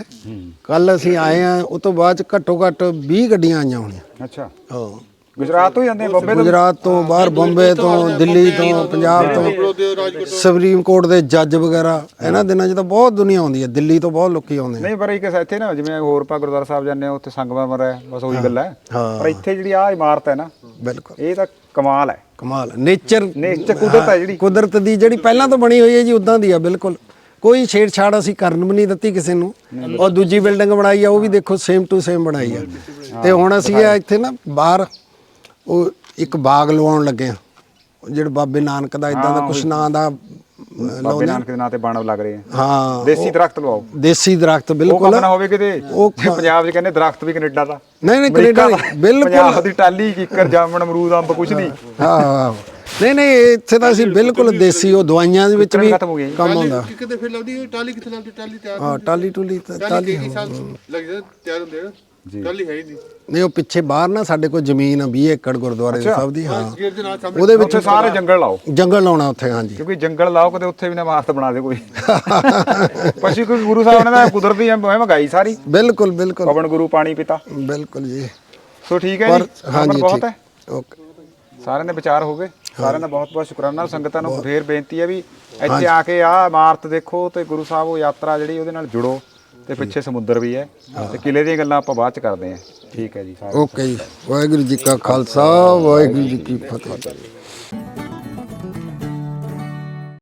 Speaker 4: ਕੱਲ ਅਸੀਂ ਆਏ ਆ ਉਹ ਤੋਂ ਬਾਅਦ ਚ ਘੱਟੋ ਘੱਟ 20 ਗੱਡੀਆਂ ਆਈਆਂ ਹੋਣੀਆਂ।
Speaker 2: ਅੱਛਾ।
Speaker 4: ਹਾਂ।
Speaker 2: ਗੁਜਰਾਤ ਤੋਂ ਹੀ ਜਾਂਦੇ ਆ? ਬੰਬੇ ਤੋਂ?
Speaker 4: ਗੁਜਰਾਤ ਤੋਂ ਬਾਹਰ ਬੰਬੇ ਤੋਂ ਦਿੱਲੀ ਤੋਂ ਪੰਜਾਬ ਤੋਂ। ਸੁਪਰੀਮ ਕੋਰਟ ਦੇ ਜੱਜ ਵਗੈਰਾ ਇਹਨਾਂ ਦਿਨਾਂ 'ਚ ਤਾਂ ਬਹੁਤ ਦੁਨੀਆ ਆਉਂਦੀ ਹੈ ਦਿੱਲੀ ਤੋਂ ਬਹੁਤ ਲੋਕੀ ਆਉਂਦੇ ਨੇ।
Speaker 2: ਨਹੀਂ ਪਰ ਇੱਕ ਇੱਥੇ ਨਾ ਜਿਵੇਂ ਹੋਰ ਪਾ ਗੁਰਦੁਆਰਾ ਸਾਹਿਬ ਜਾਂਦੇ ਆ ਉੱਥੇ ਸੰਗਮਰਮਰ ਹੈ ਬਸ ਉਹੀ ਗੱਲ ਹੈ। ਪਰ ਇੱਥੇ ਜਿਹੜੀ ਆ ਇਮਾਰਤ ਹੈ ਨਾ
Speaker 4: ਬਿਲਕੁਲ।
Speaker 2: ਇਹ ਤਾਂ ਕਮਾਲ ਹੈ।
Speaker 4: ਕਮਾਲ ਨੇਚਰ
Speaker 2: ਨੇਚਰ ਕੁਦਰਤ ਹੈ ਜਿਹੜੀ।
Speaker 4: ਕੁਦਰਤ ਦੀ ਜਿਹੜੀ ਪਹਿਲਾਂ ਤੋਂ ਬਣੀ ਹੋਈ ਹੈ ਜੀ ਉਦਾਂ ਦੀ ਆ ਬਿਲਕੁਲ। ਕੋਈ ਛੇੜਛਾੜ ਅਸੀਂ ਕਰਨ ਵੀ ਨਹੀਂ ਦਿੱਤੀ ਕਿਸੇ ਨੂੰ। ਔਰ ਦੂਜੀ ਬਿਲਡਿੰਗ ਬਣਾਈ ਆ ਉਹ ਵੀ ਦੇਖੋ ਸੇਮ ਟੂ ਸੇਮ ਬਣਾਈ ਆ। ਤੇ ਹੁਣ ਅਸੀਂ ਇੱਥੇ ਨਾ ਬਾਹਰ ਉਹ ਇੱਕ ਬਾਗ ਲਵਾਉਣ ਲੱਗੇ ਆ। ਜਿਹੜਾ ਬਾਬੇ ਨਾਨਕ ਦਾ ਇਦਾਂ ਦਾ ਕੁਛ ਨਾਂ ਦਾ
Speaker 2: ਬਾਬੇ। ਨਾਨਕ ਦੇ ਨਾਂ ਤੇ ਬਾਣ ਲੱਗ ਰਹੇ ਆ।
Speaker 4: ਹਾਂ
Speaker 2: ਦੇਸੀ ਦਰਖਤ ਲਵਾਓ।
Speaker 4: ਦੇਸੀ ਦਰਖਤ
Speaker 2: ਉਹ
Speaker 4: ਬਿਲਕੁਲ।
Speaker 2: ਕੰਮ ਨਾ ਹੋਵੇ ਕਿਤੇ।
Speaker 4: ਉਹ
Speaker 2: ਜੇ ਪੰਜਾਬ 'ਚ ਕਹਿੰਦੇ ਦਰਖਤ ਵੀ ਕੈਨੇਡਾ ਦਾ।
Speaker 4: ਨਹੀਂ ਨਹੀਂ ਕੈਨੇਡਾ ਬਿਲਕੁਲ।
Speaker 2: ਪੰਜਾਬ ਦੀ ਟਾਲੀ ਕਿੱਕਰ ਜਾਮਣ ਅਮਰੂਦ ਅੰਬ ਕੁਛ ਨਹੀਂ।
Speaker 4: ਹਾਂ ਹਾਂ ਨਹੀਂ ਨਹੀਂ ਇੱਥੇ ਤਾਂ ਅਸੀਂ ਬਿਲਕੁਲ ਦੇਸੀ ਉਹ ਦਵਾਈਆਂ ਦੇ ਵਿੱਚ ਵੀ
Speaker 2: ਜੀ।
Speaker 4: ਕੰਮ ਹੁੰਦਾ
Speaker 7: ਕਿਤੇ ਫਿਰ ਲੱਗਦੀ ਟਾਲੀ ਕਿੱਥੇ ਲੱਗਦੀ ਟਾਲੀ ਤਿਆਰ
Speaker 4: ਹਾਂ ਟਾਲੀ ਟੁਲੀ ਤਾਂ- ਟਾਲੀ
Speaker 7: ਲੱਗ ਜਾਂਦਾ ਤਿਆਰ ਹੁੰਦੇ ਆ? ਹੈ ਹੀ ਨਹੀਂ।
Speaker 4: ਨਹੀਂ ਉਹ ਪਿੱਛੇ ਬਾਹਰ ਨਾ ਸਾਡੇ ਕੋਲ ਜ਼ਮੀਨ ਆ 20 ਏਕੜ ਗੁਰਦੁਆਰੇ ਸਾਹਿਬ ਦੀ ਹਾਂ।
Speaker 7: ਗੇਟ ਦੇ ਨਾਲ ਸਾਹਮਣੇ
Speaker 4: ਉਹਦੇ ਵਿੱਚ
Speaker 2: ਉੱਥੇ ਸਾਰੇ ਜੰਗਲ ਲਾਓ।
Speaker 4: ਜੰਗਲ ਲਾਉਣਾ ਉੱਥੇ ਹਾਂਜੀ।
Speaker 2: ਕਿਉਂਕਿ ਜੰਗਲ ਲਾਓ ਕਦੇ ਉੱਥੇ ਵੀ ਨਾ ਇਮਾਰਤ ਬਣਾ ਦੇ ਕੋਈ। ਪਛੀ ਕੋਈ ਗੁਰੂ ਸਾਹਿਬ ਨੇ ਤਾਂ ਕੁਦਰਤੀ ਐ ਮਹਿੰਗਾਈ ਸਾਰੀ।
Speaker 4: ਬਿਲਕੁਲ ਬਿਲਕੁਲ।
Speaker 2: ਪਵਨ ਗੁਰੂ ਪਾਣੀ ਪਿਤਾ।
Speaker 4: ਬਿਲਕੁਲ ਜੀ।
Speaker 2: ਸੋ ਠੀਕ ਹੈ
Speaker 4: ਪਰ
Speaker 2: ਜੀ
Speaker 4: ਹਾਂਜੀ
Speaker 2: ਬਹੁਤ ਹੈ।
Speaker 4: ਓਕੇ।
Speaker 2: ਸਾਰਿਆਂ ਦੇ ਵਿਚਾਰ ਹੋ ਗਏ। ਸਾਰਿਆਂ ਦਾ ਬਹੁਤ ਬਹੁਤ ਸ਼ੁਕਰਾਨਾ। ਸੰਗਤਾਂ ਨੂੰ ਫੇਰ ਬੇਨਤੀ ਹੈ ਵੀ ਇੱਥੇ ਆ ਕੇ ਆ ਇਮਾਰਤ ਦੇਖੋ ਤੇ ਗੁਰੂ ਸਾਹਿਬ ਉਹ ਯਾਤਰਾ ਜਿਹੜੀ ਉਹਦੇ ਨਾਲ ਜੁੜੋ। ਤੇ ਪਿੱਛੇ ਸਮੁੰਦਰ ਵੀ ਹੈ ਤੇ ਕਿਲੇ ਦੀਆਂ ਗੱਲਾਂ ਆਪਾਂ ਬਾਅਦ ਚ ਕਰਦੇ ਹਾਂ। ਠੀਕ ਹੈ ਜੀ
Speaker 4: ਓਕੇ ਜੀ ਵਾਹਿਗੁਰੂ ਜੀ ਕਾ ਖਾਲਸਾ ਵਾਹਿਗੁਰੂ ਜੀ ਕੀ ਫਤਿਹ।